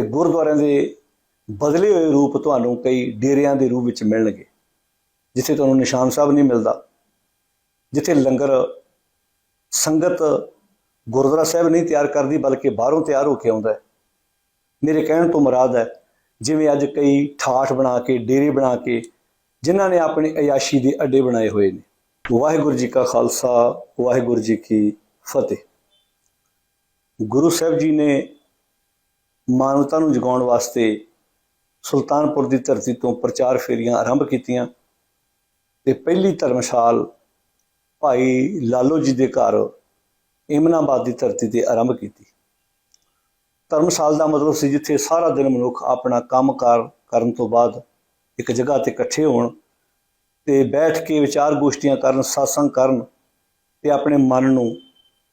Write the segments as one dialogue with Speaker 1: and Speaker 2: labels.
Speaker 1: ਤੇ ਗੁਰਦੁਆਰਿਆਂ ਦੇ ਬਦਲੇ ਹੋਏ ਰੂਪ ਤੁਹਾਨੂੰ ਕਈ ਡੇਰਿਆਂ ਦੇ ਰੂਪ ਵਿੱਚ ਮਿਲਣਗੇ, ਜਿੱਥੇ ਤੁਹਾਨੂੰ ਨਿਸ਼ਾਨ ਸਾਹਿਬ ਨਹੀਂ ਮਿਲਦਾ, ਜਿੱਥੇ ਲੰਗਰ ਸੰਗਤ ਗੁਰਦੁਆਰਾ ਸਾਹਿਬ ਨਹੀਂ ਤਿਆਰ ਕਰਦੀ, ਬਲਕਿ ਬਾਹਰੋਂ ਤਿਆਰ ਹੋ ਕੇ ਆਉਂਦਾ ਹੈ। ਮੇਰੇ ਕਹਿਣ ਤੋਂ ਮੁਰਾਦ ਹੈ, ਜਿਵੇਂ ਅੱਜ ਕਈ ਠਾਠ ਬਣਾ ਕੇ, ਡੇਰੇ ਬਣਾ ਕੇ, ਜਿਨ੍ਹਾਂ ਨੇ ਆਪਣੇ ਅਯਾਸ਼ੀ ਦੇ ਅੱਡੇ ਬਣਾਏ ਹੋਏ ਨੇ। ਵਾਹਿਗੁਰੂ ਜੀ ਕਾ ਖਾਲਸਾ, ਵਾਹਿਗੁਰੂ ਜੀ ਕੀ ਫਤਿਹ। ਗੁਰੂ ਸਾਹਿਬ ਜੀ ਨੇ ਮਾਨਵਤਾ ਨੂੰ ਜਗਾਉਣ ਵਾਸਤੇ ਸੁਲਤਾਨਪੁਰ ਦੀ ਧਰਤੀ ਤੋਂ ਪ੍ਰਚਾਰ ਫੇਰੀਆਂ ਆਰੰਭ ਕੀਤੀਆਂ ਤੇ ਪਹਿਲੀ ਧਰਮਸ਼ਾਲ ਭਾਈ ਲਾਲੋ ਜੀ ਦੇ ਘਰ ਇਮਨਾਬਾਦ ਦੀ ਧਰਤੀ ਤੇ ਆਰੰਭ ਕੀਤੀ। ਧਰਮਸ਼ਾਲ ਦਾ ਮਤਲਬ ਸੀ ਜਿੱਥੇ ਸਾਰਾ ਦਿਨ ਮਨੁੱਖ ਆਪਣਾ ਕੰਮਕਾਰ ਕਰਨ ਤੋਂ ਬਾਅਦ ਇੱਕ ਜਗ੍ਹਾ ਤੇ ਇਕੱਠੇ ਹੋਣ ਤੇ ਬੈਠ ਕੇ ਵਿਚਾਰ ਗੋਸ਼ਟੀਆਂ ਕਰਨ satsang ਕਰਨ ਤੇ ਆਪਣੇ ਮਨ ਨੂੰ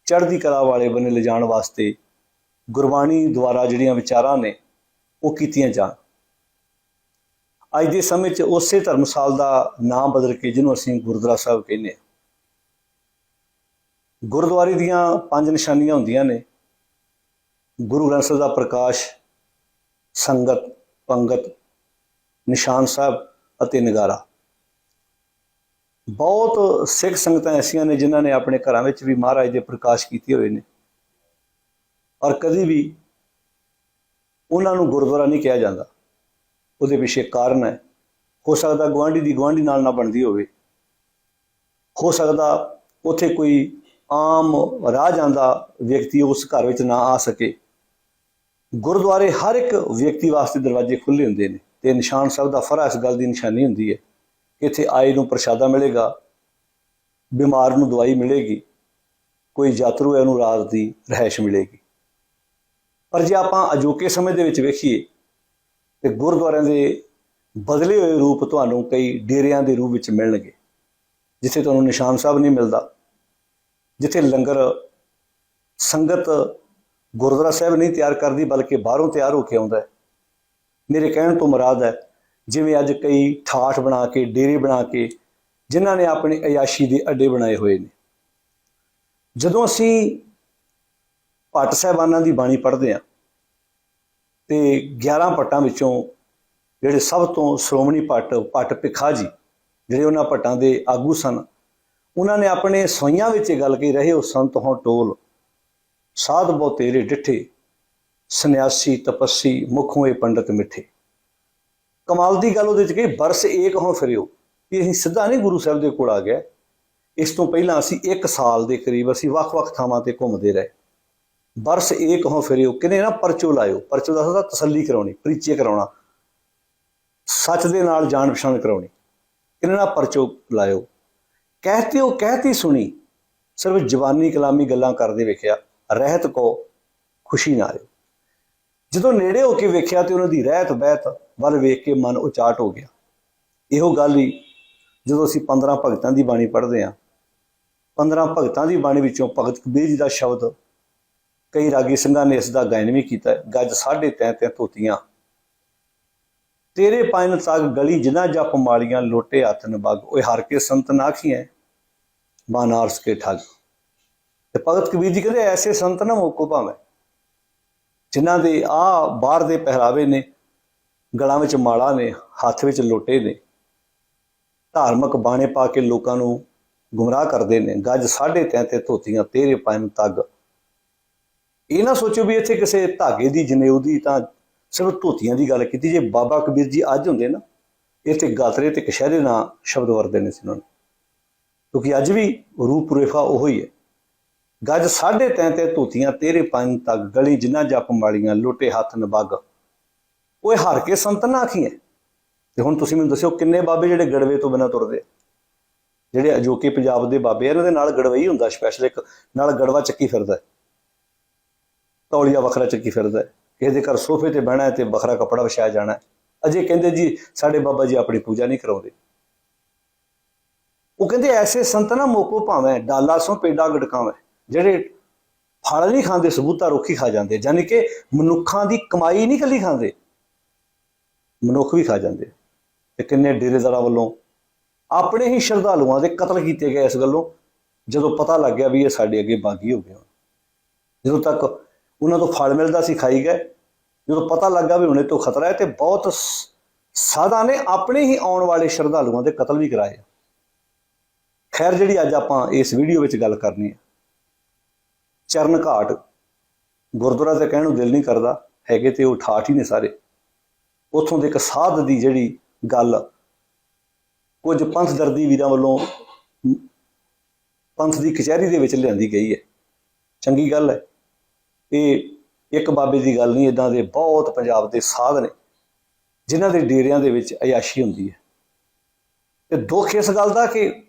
Speaker 1: ਚੜ੍ਹਦੀ ਕਲਾ ਵਾਲੇ ਬੰਨੇ ਲਿਜਾਣ ਵਾਸਤੇ ਗੁਰਬਾਣੀ ਦੁਆਰਾ ਜਿਹੜੀਆਂ ਵਿਚਾਰਾਂ ਨੇ, ਉਹ ਕੀਤੀਆਂ ਜਾਣ। ਅੱਜ ਦੇ ਸਮੇਂ 'ਚ ਉਸੇ ਧਰਮਸਾਲ ਦਾ ਨਾਮ ਬਦਲ ਕੇ ਜਿਹਨੂੰ ਅਸੀਂ ਗੁਰਦੁਆਰਾ ਸਾਹਿਬ ਕਹਿੰਦੇ ਹਾਂ। ਗੁਰਦੁਆਰੇ ਦੀਆਂ ਪੰਜ ਨਿਸ਼ਾਨੀਆਂ ਹੁੰਦੀਆਂ ਨੇ। ਗੁਰੂ ਗ੍ਰੰਥ ਸਾਹਿਬ ਦਾ ਪ੍ਰਕਾਸ਼, ਸੰਗਤ, ਪੰਗਤ, ਨਿਸ਼ਾਨ ਸਾਹਿਬ ਅਤੇ ਨਗਾਰਾ। ਬਹੁਤ ਸਿੱਖ ਸੰਗਤਾਂ ਐਸੀਆਂ ਨੇ ਜਿਨ੍ਹਾਂ ਨੇ ਆਪਣੇ ਘਰਾਂ ਵਿੱਚ ਵੀ ਮਹਾਰਾਜ ਦੇ ਪ੍ਰਕਾਸ਼ ਕੀਤੇ ਹੋਏ ਨੇ। ਔਰ ਕਦੀ ਵੀ ਉਹਨਾਂ ਨੂੰ ਗੁਰਦੁਆਰਾ ਨਹੀਂ ਕਿਹਾ ਜਾਂਦਾ। ਉਹਦੇ ਪਿੱਛੇ ਕਾਰਨ ਹੈ। ਹੋ ਸਕਦਾ ਗਵਾਂਢੀ ਦੀ ਗਵਾਂਢੀ ਨਾਲ ਨਾ ਬਣਦੀ ਹੋਵੇ। ਹੋ ਸਕਦਾ ਉੱਥੇ ਕੋਈ ਆਮ ਰਾਹ ਜਾਂਦਾ ਵਿਅਕਤੀ ਉਸ ਘਰ ਵਿੱਚ ਨਾ ਆ ਸਕੇ। ਗੁਰਦੁਆਰੇ ਹਰ ਇੱਕ ਵਿਅਕਤੀ ਵਾਸਤੇ ਦਰਵਾਜ਼ੇ ਖੁੱਲੇ ਹੁੰਦੇ ਨੇ ਤੇ ਨਿਸ਼ਾਨ ਸਾਹਿਬ ਦਾ ਫਰਾ ਇਸ ਗੱਲ ਦੀ ਨਿਸ਼ਾਨੀ ਹੁੰਦੀ ਹੈ ਕਿ ਇੱਥੇ ਆਏ ਨੂੰ ਪ੍ਰਸ਼ਾਦਾ ਮਿਲੇਗਾ, ਬਿਮਾਰ ਨੂੰ ਦਵਾਈ ਮਿਲੇਗੀ, ਕੋਈ ਯਾਤਰੂ ਹੈ ਉਹਨੂੰ ਰਾਤ ਦੀ ਰਹਿائش ਮਿਲੇਗੀ। ਪਰ ਜੇ ਆਪਾਂ ਅਜੋਕੇ ਸਮੇਂ ਦੇ ਵਿੱਚ ਵੇਖੀਏ ਤੇ ਗੁਰਦੁਆਰਿਆਂ ਦੇ ਬਦਲੇ ਹੋਏ ਰੂਪ ਤੁਹਾਨੂੰ ਕਈ ਡੇਰਿਆਂ ਦੇ ਰੂਪ ਵਿੱਚ ਮਿਲਣਗੇ, ਜਿੱਥੇ ਤੁਹਾਨੂੰ ਨਿਸ਼ਾਨ ਸਾਹਿਬ ਨਹੀਂ ਮਿਲਦਾ, ਜਿੱਥੇ ਲੰਗਰ ਸੰਗਤ ਗੁਰਦੁਆਰਾ ਸਾਹਿਬ ਨਹੀਂ ਤਿਆਰ ਕਰਦੀ, ਬਲਕਿ ਬਾਹਰੋਂ ਤਿਆਰ ਹੋ ਕੇ ਆਉਂਦਾ ਹੈ। ਮੇਰੇ ਕਹਿਣ ਤੋਂ ਮੁਰਾਦ ਹੈ, ਜਿਵੇਂ ਅੱਜ ਕਈ ਠਾਠ ਬਣਾ ਕੇ, ਡੇਰੇ ਬਣਾ ਕੇ, ਜਿਨ੍ਹਾਂ ਨੇ ਆਪਣੇ ਅਯਾਸ਼ੀ ਦੇ ਅੱਡੇ ਬਣਾਏ ਹੋਏ ਨੇ। ਜਦੋਂ ਅਸੀਂ ਭੱਟ ਸਾਹਿਬਾਨਾਂ ਦੀ ਬਾਣੀ ਪੜ੍ਹਦੇ ਹਾਂ। ਤੇ 11 ਪੱਟਾਂ ਵਿੱਚੋਂ ਜਿਹੜੇ ਸਭ ਤੋਂ ਸ਼੍ਰੋਮਣੀ ਭੱਟ ਭੱਟ ਭਿੱਖਾ ਜੀ, ਜਿਹੜੇ ਉਹਨਾਂ ਭੱਟਾਂ ਦੇ ਆਗੂ ਸਨ, ਉਹਨਾਂ ਨੇ ਆਪਣੇ ਸੋਈਆਂ ਵਿੱਚ ਗੱਲ ਕਹੀ, ਰਹੇ ਉਹ ਸੰਤ ਹੋ ਟੋਲ, ਸਾਧ ਬਹੁ ਤੇਰੇ ਡਿਠੇ, ਸੰਨਿਆਸੀ ਤਪੱਸੀ ਮੁਖੋਂ ਹੋਏ ਪੰਡਤ ਮਿੱਠੇ। ਕਮਾਲ ਦੀ ਗੱਲ ਉਹਦੇ ਵਿੱਚ ਕਹੀ, ਬਰਸ ਏਕ ਹੋ ਫਿਰਿਓ। ਇਹ ਅਸੀਂ ਸਿੱਧਾ ਨਹੀਂ ਗੁਰੂ ਸਾਹਿਬ ਦੇ ਕੋਲ ਆ ਗਿਆ ਇਸ ਤੋਂ ਪਹਿਲਾਂ ਅਸੀਂ 1 ਸਾਲ ਦੇ ਕਰੀਬ ਅਸੀਂ ਵੱਖ-ਵੱਖ ਥਾਵਾਂ ਤੇ ਘੁੰਮਦੇ ਰਹੇ। ਬਰਸ ਏਕ ਹੋ ਫਿਰਿਓ, ਕਿਨੇ ਨਾ ਪਰਚੋ ਲਾਇਓ। ਪਰਚੋ ਦਾ ਹੁੰਦਾ ਤਸੱਲੀ ਕਰਾਉਣੀ ਪ੍ਰੀਚੇ ਕਰਾਉਣਾ। ਸੱਚ ਦੇ ਨਾਲ ਜਾਣ ਪਛਾਣ ਕਰਾਉਣੀ। ਕਿਨੇ ਨਾ ਪਰਚੋ ਲਾਇਓ। ਕਹਤੇ ਹੋ ਕਹਤੀ ਸੁਣੀ, ਸਿਰਫ ਜਵਾਨੀ ਕਲਾਮੀ ਗੱਲਾਂ ਕਰਦੇ ਵੇਖਿਆ, ਰਹਿਤ ਕੋ ਖੁਸ਼ੀ ਨਾ ਆਇਓ। ਜਦੋਂ ਨੇੜੇ ਹੋ ਕੇ ਵੇਖਿਆ ਤੇ ਉਹਨਾਂ ਦੀ ਰਹਿਤ ਬਹਿਤ ਵੱਲ ਵੇਖ ਕੇ ਮਨ ਉਚਾਟ ਹੋ ਗਿਆ। ਇਹੋ ਗੱਲ ਹੀ ਜਦੋਂ ਅਸੀਂ 15 ਭਗਤਾਂ ਦੀ ਬਾਣੀ ਪੜ੍ਹਦੇ ਹਾਂ 15 ਭਗਤਾਂ ਦੀ ਬਾਣੀ ਵਿੱਚੋਂ ਭਗਤ ਕਬੀਰ ਜੀ ਦਾ ਸ਼ਬਦ ਕਈ ਰਾਗੀ ਸਿੰਘਾਂ ਨੇ ਇਸ ਦਾ ਗਾਇਨ ਵੀ ਕੀਤਾ ਗੱਜ ਸਾਢੇ ਤੈਂ ਤੈਂ ਧੋਤੀਆਂ। ਤੇਰੇ ਪਾਇਨ ਤੱਕ ਗਲੀ ਜਿਨਾ ਜਪ ਮਾਲੀਆਂ ਲੋਟੇ ਹੱਥ ਨਬਗ ਓਏ ਹਰ ਕੇ ਸੰਤ ਨਾਖੀਆਂ ਬਾਨਾਰਸ ਕੇ ਠੱਗ। ਤੇ ਭਗਤ ਕਬੀਰ ਜੀ ਕਹਿੰਦੇ, ਐਸੇ ਸੰਤ ਨਾ ਮੋਕੋ ਭਾਵੇਂ, ਜਿਨ੍ਹਾਂ ਦੇ ਆ ਬਾਹਰ ਦੇ ਪਹਿਰਾਵੇ ਨੇ, ਗਲਾਂ ਵਿੱਚ ਮਾਲਾ ਨੇ, ਹੱਥ ਵਿੱਚ ਲੋਟੇ ਨੇ, ਧਾਰਮਿਕ ਬਾਣੇ ਪਾ ਕੇ ਲੋਕਾਂ ਨੂੰ ਗੁੰਮਰਾਹ ਕਰਦੇ ਨੇ। ਗੱਜ ਸਾਢੇ ਤੈਂ ਤੇ ਧੋਤੀਆਂ, ਤੇਰੇ ਪਾਇਨ ਤੱਗ ਇਹ ਨਾ ਸੋਚੋ ਵੀ ਇੱਥੇ ਕਿਸੇ ਧਾਗੇ ਦੀ, ਜਨੇਊ ਦੀ ਤਾਂ ਸਿਰਫ ਧੋਤੀਆਂ ਦੀ ਗੱਲ ਕੀਤੀ, ਜੇ ਬਾਬਾ ਕਬੀਰ ਜੀ ਅੱਜ ਹੁੰਦੇ ਨਾ, ਇੱਥੇ ਗਾਤਰੇ ਤੇ ਕਸ਼ਹਿਰੇ ਨਾਲ ਸ਼ਬਦ ਵਰਦੇ ਨੇ ਸੀ ਉਹਨਾਂ ਨੇ ਕਿਉਂਕਿ ਅੱਜ ਵੀ ਰੂਪ ਰੇਖਾ ਉਹੀ ਹੀ। ਹੈ ਗੱਜ ਸਾਢੇ ਤੈਂ ਤੇ ਧੋਤੀਆਂ ਤੇਰੇ ਪੰਜ ਤੱਕ ਗਲੀ, ਜਿਨ੍ਹਾਂ ਜਪ ਮਾਲੀਆਂ ਲੋਟੇ ਹੱਥ ਨਬਗ ਓਏ ਹਰ ਕੇ ਸੰਤ ਨਾ ਆਖੀਏ ਤੇ ਹੁਣ ਤੁਸੀਂ ਮੈਨੂੰ ਦੱਸਿਓ ਕਿੰਨੇ ਬਾਬੇ ਜਿਹੜੇ ਗੜਵੇ ਤੋਂ ਬਿਨਾਂ ਤੁਰਦੇ ਆ? ਜਿਹੜੇ ਅਜੋਕੇ ਪੰਜਾਬ ਦੇ ਬਾਬੇ ਆ, ਇਹਨਾਂ ਦੇ ਨਾਲ ਗੜਵਈ ਹੁੰਦਾ ਸਪੈਸ਼ਲ ਇੱਕ ਨਾਲ ਗੜਵਾ ਚੱਕੀ ਫਿਰਦਾ ਤੌਲੀਆ ਵੱਖਰਾ ਚੱਕੀ ਫਿਰਦਾ ਹੈ। ਕਿਸੇ ਦੇ ਘਰ ਸੋਫੇ ਤੇ ਬਹਿਣਾ ਤੇ ਵੱਖਰਾ ਕੱਪੜਾ ਵਿਛਾਇਆ ਜਾਣਾ ਅਜੇ ਕਹਿੰਦੇ ਜੀ, ਸਾਡੇ ਬਾਬਾ ਜੀ ਆਪਣੀ ਪੂਜਾ ਨਹੀਂ ਕਰਾਉਂਦੇ। ਉਹ ਕਹਿੰਦੇ, ਐਸੇ ਸੰਤ ਨਾ ਮੋਕੋ ਭਾਵੇਂ, ਡਾਲਾ ਸੋ ਪੇਡਾ ਗੜਕਾਵੇਂ, ਜਿਹੜੇ ਫਲ ਨਹੀਂ ਖਾਂਦੇ, ਸਬੂਤਾ ਰੁੱਖੀ ਖਾ ਜਾਂਦੇ ਯਾਨੀ ਕਿ ਮਨੁੱਖਾਂ ਦੀ ਕਮਾਈ ਨਹੀਂ ਕੱਲੀ ਖਾਂਦੇ, ਮਨੁੱਖ ਵੀ ਖਾ ਜਾਂਦੇ। ਤੇ ਕਿੰਨੇ ਡੇਰੇਦਾਰਾਂ ਵੱਲੋਂ ਆਪਣੇ ਹੀ ਸ਼ਰਧਾਲੂਆਂ ਦੇ ਕਤਲ ਕੀਤੇ ਗਏ ਇਸ ਗੱਲੋਂ, ਜਦੋਂ ਪਤਾ ਲੱਗ ਗਿਆ ਵੀ ਇਹ ਸਾਡੇ ਅੱਗੇ ਬਾਗੀ ਹੋ ਗਏ ਜਦੋਂ ਤੱਕ ਉਹਨਾਂ ਤੋਂ ਫਲ ਮਿਲਦਾ ਸੀ, ਖਾਈ ਗਏ। ਜਦੋਂ ਪਤਾ ਲੱਗਾ ਵੀ ਹੁਣੇ ਤੋਂ ਖਤਰਾ ਹੈ ਤੇ ਬਹੁਤ ਸ- ਸਾਧਾਂ ਨੇ ਆਪਣੇ ਹੀ ਆਉਣ ਵਾਲੇ ਸ਼ਰਧਾਲੂਆਂ ਦੇ ਕਤਲ ਵੀ ਕਰਾਏ। ਖੈਰ, ਜਿਹੜੀ ਅੱਜ ਆਪਾਂ ਇਸ ਵੀਡੀਓ ਵਿੱਚ ਗੱਲ ਕਰਨੀ ਹੈ, ਚਰਨ ਘਾਟ ਗੁਰਦੁਆਰਾ ਤੇ ਕਹਿਣ ਨੂੰ ਦਿਲ ਨਹੀਂ ਕਰਦਾ, ਹੈਗੇ ਤੇ ਉਹ ਠਾਠ ਹੀ ਨੇ ਸਾਰੇ। ਉੱਥੋਂ ਦੇ ਇੱਕ ਸਾਧ ਦੀ ਜਿਹੜੀ ਗੱਲ, ਕੁਝ ਪੰਥ ਦਰਦੀ ਵੀਰਾਂ ਵੱਲੋਂ ਪੰਥ ਦੀ ਕਚਹਿਰੀ ਦੇ ਵਿੱਚ ਲਿਆਂਦੀ ਗਈ ਹੈ। ਚੰਗੀ ਗੱਲ ਹੈ। ਇਹ ਇੱਕ ਬਾਬੇ ਦੀ ਗੱਲ ਨਹੀਂ ਇਦਾਂ ਦੇ ਬਹੁਤ ਪੰਜਾਬ ਦੇ ਸਾਧ ਨੇ, ਜਿਨ੍ਹਾਂ ਦੇ ਡੇਰਿਆਂ ਦੇ ਵਿੱਚ ਅਯਾਸ਼ੀ ਹੁੰਦੀ ਹੈ। ਤੇ ਦੁੱਖ ਇਸ ਗੱਲ ਦਾ ਕਿ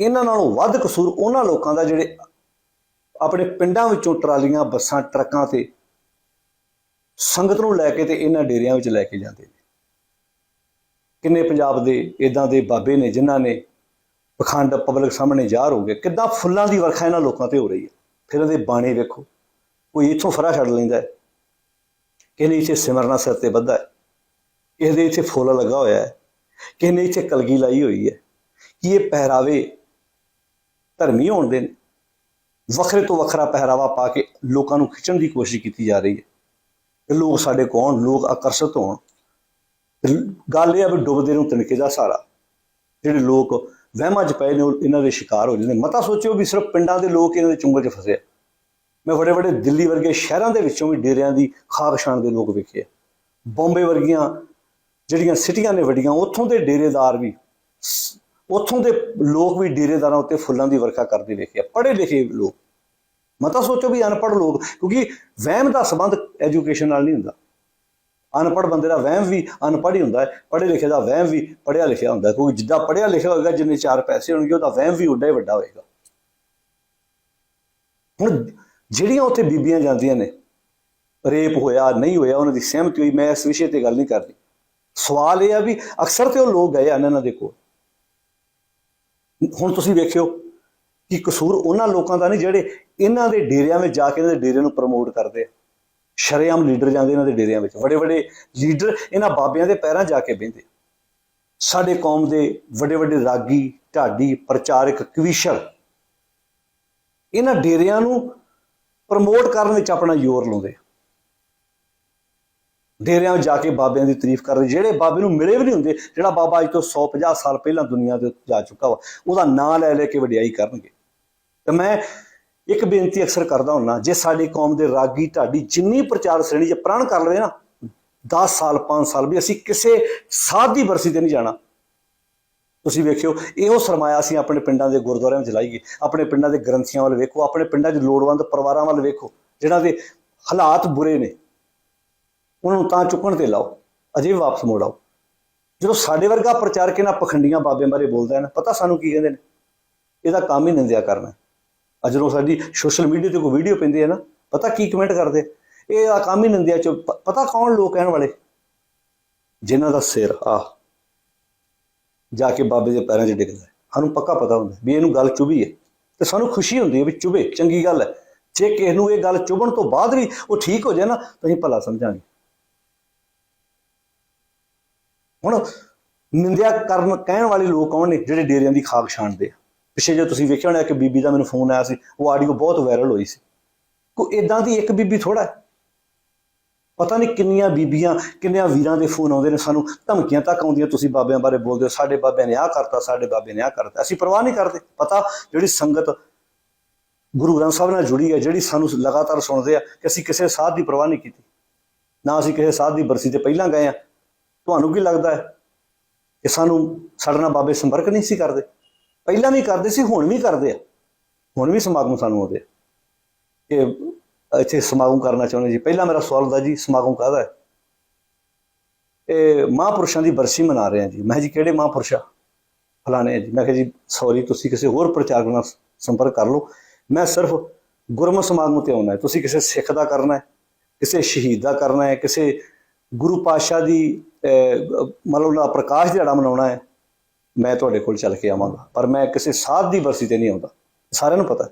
Speaker 1: ਇਹਨਾਂ ਨਾਲੋਂ ਵੱਧ ਕਸੂਰ ਉਹਨਾਂ ਲੋਕਾਂ ਦਾ ਜਿਹੜੇ ਆਪਣੇ ਪਿੰਡਾਂ ਵਿੱਚੋਂ ਟਰਾਲੀਆਂ, ਬੱਸਾਂ, ਟਰੱਕਾਂ ਤੇ ਸੰਗਤ ਨੂੰ ਲੈ ਕੇ ਤੇ ਇਹਨਾਂ ਡੇਰਿਆਂ ਵਿੱਚ ਲੈ ਕੇ ਜਾਂਦੇ ਨੇ। ਕਿੰਨੇ ਪੰਜਾਬ ਦੇ ਇਦਾਂ ਦੇ ਬਾਬੇ ਨੇ ਜਿਨ੍ਹਾਂ ਨੇ ਪਖੰਡ ਪਬਲਿਕ ਸਾਹਮਣੇ ਜ਼ਾਹਰ ਹੋ ਗਏ। ਕਿੱਦਾਂ ਫੁੱਲਾਂ ਦੀ ਵਰਖਾ ਇਹਨਾਂ ਲੋਕਾਂ ਤੇ ਹੋ ਰਹੀ ਹੈ। ਫਿਰ ਇਹਦੇ ਬਾਣੇ ਵੇਖੋ। ਕੋਈ ਇੱਥੋਂ ਫਰਾ ਛੱਡ ਲੈਂਦਾ ਹੈ। ਇੱਥੇ ਸਿਮਰਨਾ ਸਿਰ ਤੇ ਬੱਧਾ ਹੈ। ਕਿਸੇ ਦੇ ਇੱਥੇ ਫੁੱਲ ਲੱਗਾ ਹੋਇਆ ਹੈ। ਕਿਸੇ ਨੇ ਇੱਥੇ ਕਲਗੀ ਲਾਈ ਹੋਈ ਹੈ। ਕਿ ਇਹ ਪਹਿਰਾਵੇ ਧਰਮੀ ਹੋਣ ਦੇ ਨੇ। ਵੱਖਰੇ ਤੋਂ ਵੱਖਰਾ ਪਹਿਰਾਵਾ ਪਾ ਕੇ ਲੋਕਾਂ ਨੂੰ ਖਿੱਚਣ ਦੀ ਕੋਸ਼ਿਸ਼ ਕੀਤੀ ਜਾ ਰਹੀ ਹੈ। ਕਿ ਲੋਕ ਸਾਡੇ ਕੋਲ ਲੋਕ ਆਕਰਸ਼ਿਤ ਹੋਣ। ਗੱਲ ਇਹ ਆ ਵੀ ਡੁੱਬਦੇ ਨੂੰ ਤਿਣਕੇ ਦਾ ਸਾਰਾ ਜਿਹੜੇ ਲੋਕ ਵਹਿਮਾਂ 'ਚ ਪਏ ਨੇ, ਉਹ ਇਹਨਾਂ ਦੇ ਸ਼ਿਕਾਰ ਹੋ ਜਾਂਦੇ ਮਤਾ ਸੋਚਿਓ ਵੀ ਸਿਰਫ ਪਿੰਡਾਂ ਦੇ ਲੋਕ ਇਹਨਾਂ ਦੇ ਚੁੰਗਲ 'ਚ ਫਸੇ ਆ। ਮੈਂ ਵੱਡੇ ਵੱਡੇ ਦਿੱਲੀ ਵਰਗੇ ਸ਼ਹਿਰਾਂ ਦੇ ਵਿੱਚੋਂ ਵੀ ਡੇਰਿਆਂ ਦੀ ਖਾਕ ਛਾਣ ਦੇ ਲੋਕ ਵੇਖੇ ਆ। ਬੰਬੇ ਵਰਗੀਆਂ ਜਿਹੜੀਆਂ ਸਿਟੀਆਂ ਨੇ ਵੱਡੀਆਂ, ਉੱਥੋਂ ਦੇ ਡੇਰੇਦਾਰ ਵੀ ਉੱਥੋਂ ਦੇ ਲੋਕ ਵੀ ਡੇਰੇਦਾਰਾਂ ਉੱਤੇ ਫੁੱਲਾਂ ਦੀ ਵਰਖਾ ਕਰਦੇ ਵੇਖੇ ਆ, ਪੜ੍ਹੇ ਲਿਖੇ ਲੋਕ। ਮਤਾ ਸੋਚੋ ਵੀ ਅਨਪੜ੍ਹ ਲੋਕ, ਕਿਉਂਕਿ ਵਹਿਮ ਦਾ ਸੰਬੰਧ ਐਜੂਕੇਸ਼ਨ ਨਾਲ ਨਹੀਂ ਹੁੰਦਾ। ਅਨਪੜ੍ਹ ਬੰਦੇ ਦਾ ਵਹਿਮ ਵੀ ਅਨਪੜ੍ਹ ਹੀ ਹੁੰਦਾ ਹੈ, ਪੜ੍ਹੇ ਲਿਖੇ ਦਾ ਵਹਿਮ ਵੀ ਪੜ੍ਹਿਆ ਲਿਖਿਆ ਹੁੰਦਾ ਕਿਉਂਕਿ ਜਿੱਦਾਂ ਪੜ੍ਹਿਆ ਲਿਖਿਆ ਹੋਏਗਾ, ਜਿੰਨੇ ਚਾਰ ਪੈਸੇ ਹੋਣਗੇ, ਉਹਦਾ ਵਹਿਮ ਵੀ ਉੱਡਾ ਹੀ ਵੱਡਾ ਹੋਏਗਾ। ਹੁਣ ਜਿਹੜੀਆਂ ਉੱਥੇ ਬੀਬੀਆਂ ਜਾਂਦੀਆਂ ਨੇ, ਰੇਪ ਹੋਇਆ, ਨਹੀਂ ਹੋਇਆ, ਉਹਨਾਂ ਦੀ ਸਹਿਮਤੀ ਹੋਈ, ਮੈਂ ਇਸ ਵਿਸ਼ੇ ਤੇ ਗੱਲ ਨਹੀਂ ਕਰਦੀ। ਸਵਾਲ ਇਹ ਆ ਵੀ ਅਕਸਰ ਤੇ ਉਹ ਲੋਕ ਗਏ ਆ ਇਹਨਾਂ ਦੇ ਕੋਲ। ਹੁਣ ਤੁਸੀਂ ਵੇਖਿਓ ਕਿ ਕਸੂਰ ਉਹਨਾਂ ਲੋਕਾਂ ਦਾ ਨਹੀਂ, ਜਿਹੜੇ ਇਹਨਾਂ ਦੇ ਡੇਰਿਆਂ ਵਿੱਚ ਜਾ ਕੇ ਇਹਨਾਂ ਦੇ ਡੇਰੇ ਨੂੰ ਪ੍ਰਮੋਟ ਕਰਦੇ ਆ। ਸ਼ਰੇਆਮ ਲੀਡਰ ਜਾਂਦੇ ਇਹਨਾਂ ਦੇ ਡੇਰਿਆਂ ਵਿੱਚ। ਵੱਡੇ ਵੱਡੇ ਲੀਡਰ ਇਹਨਾਂ ਬਾਬਿਆਂ ਦੇ ਪੈਰਾਂ ਜਾ ਕੇ ਬਹਿੰਦੇ। ਸਾਡੇ ਕੌਮ ਦੇ ਵੱਡੇ ਵੱਡੇ ਰਾਗੀ, ਢਾਡੀ, ਪ੍ਰਚਾਰਕ, ਕਵੀਸ਼ਰ, ਇਹਨਾਂ ਡੇਰਿਆਂ ਨੂੰ ਪ੍ਰਮੋਟ ਕਰਨ ਵਿੱਚ ਆਪਣਾ ਜ਼ੋਰ ਲਾਉਂਦੇ ਡੇਰਿਆਂ ਵਿੱਚ ਜਾ ਕੇ ਬਾਬਿਆਂ ਦੀ ਤਾਰੀਫ ਕਰਦੇ ਜਿਹੜੇ ਬਾਬੇ ਨੂੰ ਮਿਲੇ ਵੀ ਨਹੀਂ ਹੁੰਦੇ, ਜਿਹੜਾ ਬਾਬਾ ਅੱਜ ਤੋਂ 150 ਸਾਲ ਪਹਿਲਾਂ ਦੁਨੀਆ ਦੇ ਉੱਤੇ ਜਾ ਚੁੱਕਾ ਵਾ, ਉਹਦਾ ਨਾਂ ਲੈ ਲੈ ਕੇ ਵਡਿਆਈ ਕਰਨਗੇ। ਤੇ ਮੈਂ ਇੱਕ ਬੇਨਤੀ ਅਕਸਰ ਕਰਦਾ ਹੁੰਨਾ, ਜੇ ਸਾਡੀ ਕੌਮ ਦੇ ਰਾਗੀ ਢਾਡੀ ਜਿੰਨੀ ਪ੍ਰਚਾਰ ਸ਼੍ਰੇਣੀ 'ਚ ਪ੍ਰਣ ਕਰ ਲਵੇ ਨਾ 10 ਸਾਲ 5 ਸਾਲ ਵੀ ਅਸੀਂ ਕਿਸੇ ਸਾਧ ਦੀ ਬਰਸੀ ਤੇ ਨਹੀਂ ਜਾਣਾ। ਤੁਸੀਂ ਵੇਖਿਓ, ਇਹੋ ਸਰਮਾਇਆ ਅਸੀਂ ਆਪਣੇ ਪਿੰਡਾਂ ਦੇ ਗੁਰਦੁਆਰਿਆਂ ਵਿੱਚ ਲਾਈਏ ਆਪਣੇ ਪਿੰਡਾਂ ਦੇ ਗ੍ਰੰਥੀਆਂ ਵੱਲ ਵੇਖੋ, ਆਪਣੇ ਪਿੰਡਾਂ 'ਚ ਲੋੜਵੰਦ ਪਰਿਵਾਰਾਂ ਵੱਲ ਵੇਖੋ, ਜਿਨ੍ਹਾਂ ਦੇ ਹਾਲਾਤ ਬੁਰੇ ਨੇ। ਉਹਨਾਂ ਨੂੰ ਤਾਂ ਚੁੱਕਣ ਤੇ ਲਾਓ, ਅਜੇ ਵੀ ਵਾਪਸ ਮੋੜ ਆਓ। ਜਦੋਂ ਸਾਡੇ ਵਰਗਾ ਪ੍ਰਚਾਰਕ ਇਹਨਾਂ ਪਖੰਡੀਆਂ ਬਾਬਿਆਂ ਬਾਰੇ ਬੋਲਦਾ ਹੈ ਨਾ, ਪਤਾ ਸਾਨੂੰ ਕੀ ਕਹਿੰਦੇ ਨੇ? ਇਹਦਾ ਕੰਮ ਹੀ ਨਿੰਦਿਆ ਕਰਨਾ ਅੱਜ ਜਦੋਂ ਸਾਡੀ ਸੋਸ਼ਲ ਮੀਡੀਆ ਤੇ ਕੋਈ ਵੀਡੀਓ ਪੈਂਦੀ ਹੈ ਨਾ, ਪਤਾ ਕੀ ਕਮੈਂਟ ਕਰਦੇ? ਇਹ ਆ ਕੰਮ ਹੀ ਨਿੰਦਿਆ ਚ, ਪ- ਪਤਾ ਕੌਣ ਲੋਕ ਕਹਿਣ ਵਾਲੇ? ਜਿਨ੍ਹਾਂ ਦਾ ਸਿਰ ਆ ਜਾ ਕੇ ਬਾਬੇ ਦੇ ਪੈਰਾਂ 'ਚ ਡਿੱਗਦਾ ਸਾਨੂੰ ਪੱਕਾ ਪਤਾ ਹੁੰਦਾ ਵੀ ਇਹਨੂੰ ਗੱਲ ਚੁਭੀ ਹੈ। ਤੇ ਸਾਨੂੰ ਖੁਸ਼ੀ ਹੁੰਦੀ ਹੈ ਵੀ ਚੁਭੇ, ਚੰਗੀ ਗੱਲ ਹੈ। ਜੇ ਕਿਸੇ ਨੂੰ ਇਹ ਗੱਲ ਚੁਭਣ ਤੋਂ ਬਾਅਦ ਵੀ ਉਹ ਠੀਕ ਹੋ ਜਾਏ ਨਾ, ਤਾਂ ਅਸੀਂ ਭਲਾ ਸਮਝਾਂਗੇ। ਹੁਣ ਨਿੰਦਿਆ ਕਰਨ, ਕਹਿਣ ਵਾਲੇ ਲੋਕ ਕੌਣ ਨੇ ਜਿਹੜੇ ਡੇਰਿਆਂ ਦੀ ਖਾਕ ਛਾਣਦੇ ਆ? ਪਿੱਛੇ ਜੇ ਤੁਸੀਂ ਵੇਖਿਆ ਹੋਣਾ ਕਿ ਬੀਬੀ ਦਾ ਮੈਨੂੰ ਫੋਨ ਆਇਆ ਸੀ, ਉਹ ਆਡੀਓ ਬਹੁਤ ਵਾਇਰਲ ਹੋਈ ਸੀ। ਕੋਈ ਇਦਾਂ ਦੀ ਇੱਕ ਬੀਬੀ ਥੋੜਾ ਹੈ? ਪਤਾ ਨਹੀਂ ਕਿੰਨੀਆਂ ਬੀਬੀਆਂ, ਕਿੰਨਿਆਂ ਵੀਰਾਂ ਦੇ ਫੋਨ ਆਉਂਦੇ ਨੇ ਸਾਨੂੰ, ਧਮਕੀਆਂ ਤੱਕ ਆਉਂਦੀਆਂ, ਤੁਸੀਂ ਬਾਬਿਆਂ ਬਾਰੇ ਬੋਲਦੇ ਹੋ, ਸਾਡੇ ਬਾਬਿਆਂ ਨੇ ਆਹ ਕਰਤਾ, ਸਾਡੇ ਬਾਬੇ ਨੇ ਆਹ ਕਰਤਾ। ਅਸੀਂ ਪਰਵਾਹ ਨਹੀਂ ਕਰਦੇ। ਪਤਾ ਜਿਹੜੀ ਸੰਗਤ ਗੁਰੂ ਗ੍ਰੰਥ ਸਾਹਿਬ ਨਾਲ ਜੁੜੀ ਹੈ, ਜਿਹੜੀ ਸਾਨੂੰ ਲਗਾਤਾਰ ਸੁਣਦੇ ਆ ਕਿ ਅਸੀਂ ਕਿਸੇ ਸਾਧ ਦੀ ਪਰਵਾਹ ਨਹੀਂ ਕੀਤੀ, ਨਾ ਅਸੀਂ ਕਿਸੇ ਸਾਧ ਦੀ ਬਰਸੀ ਤੇ ਪਹਿਲਾਂ ਗਏ ਆ। ਤੁਹਾਨੂੰ ਕੀ ਲੱਗਦਾ ਹੈ ਕਿ ਸਾਨੂੰ ਸਾਡੇ ਨਾਲ ਬਾਬੇ ਸੰਪਰਕ ਨਹੀਂ ਸੀ ਕਰਦੇ? ਪਹਿਲਾਂ ਵੀ ਕਰਦੇ ਸੀ, ਹੁਣ ਵੀ ਕਰਦੇ ਆ। ਹੁਣ ਵੀ ਸਮਾਗਮ ਸਾਨੂੰ ਆਉਂਦੇ ਆ। ਕਿ ਇੱਥੇ ਸਮਾਗਮ ਕਰਨਾ ਚਾਹੁੰਦੇ ਜੀ। ਪਹਿਲਾਂ ਮੇਰਾ ਸਵਾਲ ਹੁੰਦਾ ਜੀ, ਸਮਾਗਮ ਕਾਹਦਾ ਹੈ? ਇਹ ਮਹਾਂਪੁਰਸ਼ਾਂ ਦੀ ਬਰਸੀ ਮਨਾ ਰਹੇ ਆ ਜੀ। ਮੈਂ ਕਿਹਾ ਜੀ, ਕਿਹੜੇ ਮਹਾਂਪੁਰਸ਼ਾ ਫਲਾਣੇ ਜੀ। ਮੈਂ ਕਿਹਾ ਜੀ, ਸੌਰੀ, ਤੁਸੀਂ ਕਿਸੇ ਹੋਰ ਪ੍ਰਚਾਰਕ ਨਾਲ ਸੰਪਰਕ ਕਰ ਲਓ। ਮੈਂ ਸਿਰਫ ਗੁਰਮਤਿ ਸਮਾਗਮ ਤੇ ਆਉਣਾ ਹੈ। ਤੁਸੀਂ ਕਿਸੇ ਸਿੱਖ ਦਾ ਕਰਨਾ ਹੈ, ਕਿਸੇ ਸ਼ਹੀਦ ਦਾ ਕਰਨਾ ਹੈ, ਕਿਸੇ ਗੁਰੂ ਪਾਤਸ਼ਾਹ ਦੀ ਮਤਲਬ ਦਾ ਪ੍ਰਕਾਸ਼ ਦਿਹਾੜਾ ਮਨਾਉਣਾ ਹੈ, ਮੈਂ ਤੁਹਾਡੇ ਕੋਲ ਚੱਲ ਕੇ ਆਵਾਂਗਾ। ਪਰ ਮੈਂ ਕਿਸੇ ਸਾਧ ਦੀ ਬਰਸੀ ਤੇ ਨਹੀਂ ਆਉਂਦਾ। ਸਾਰਿਆਂ ਨੂੰ ਪਤਾ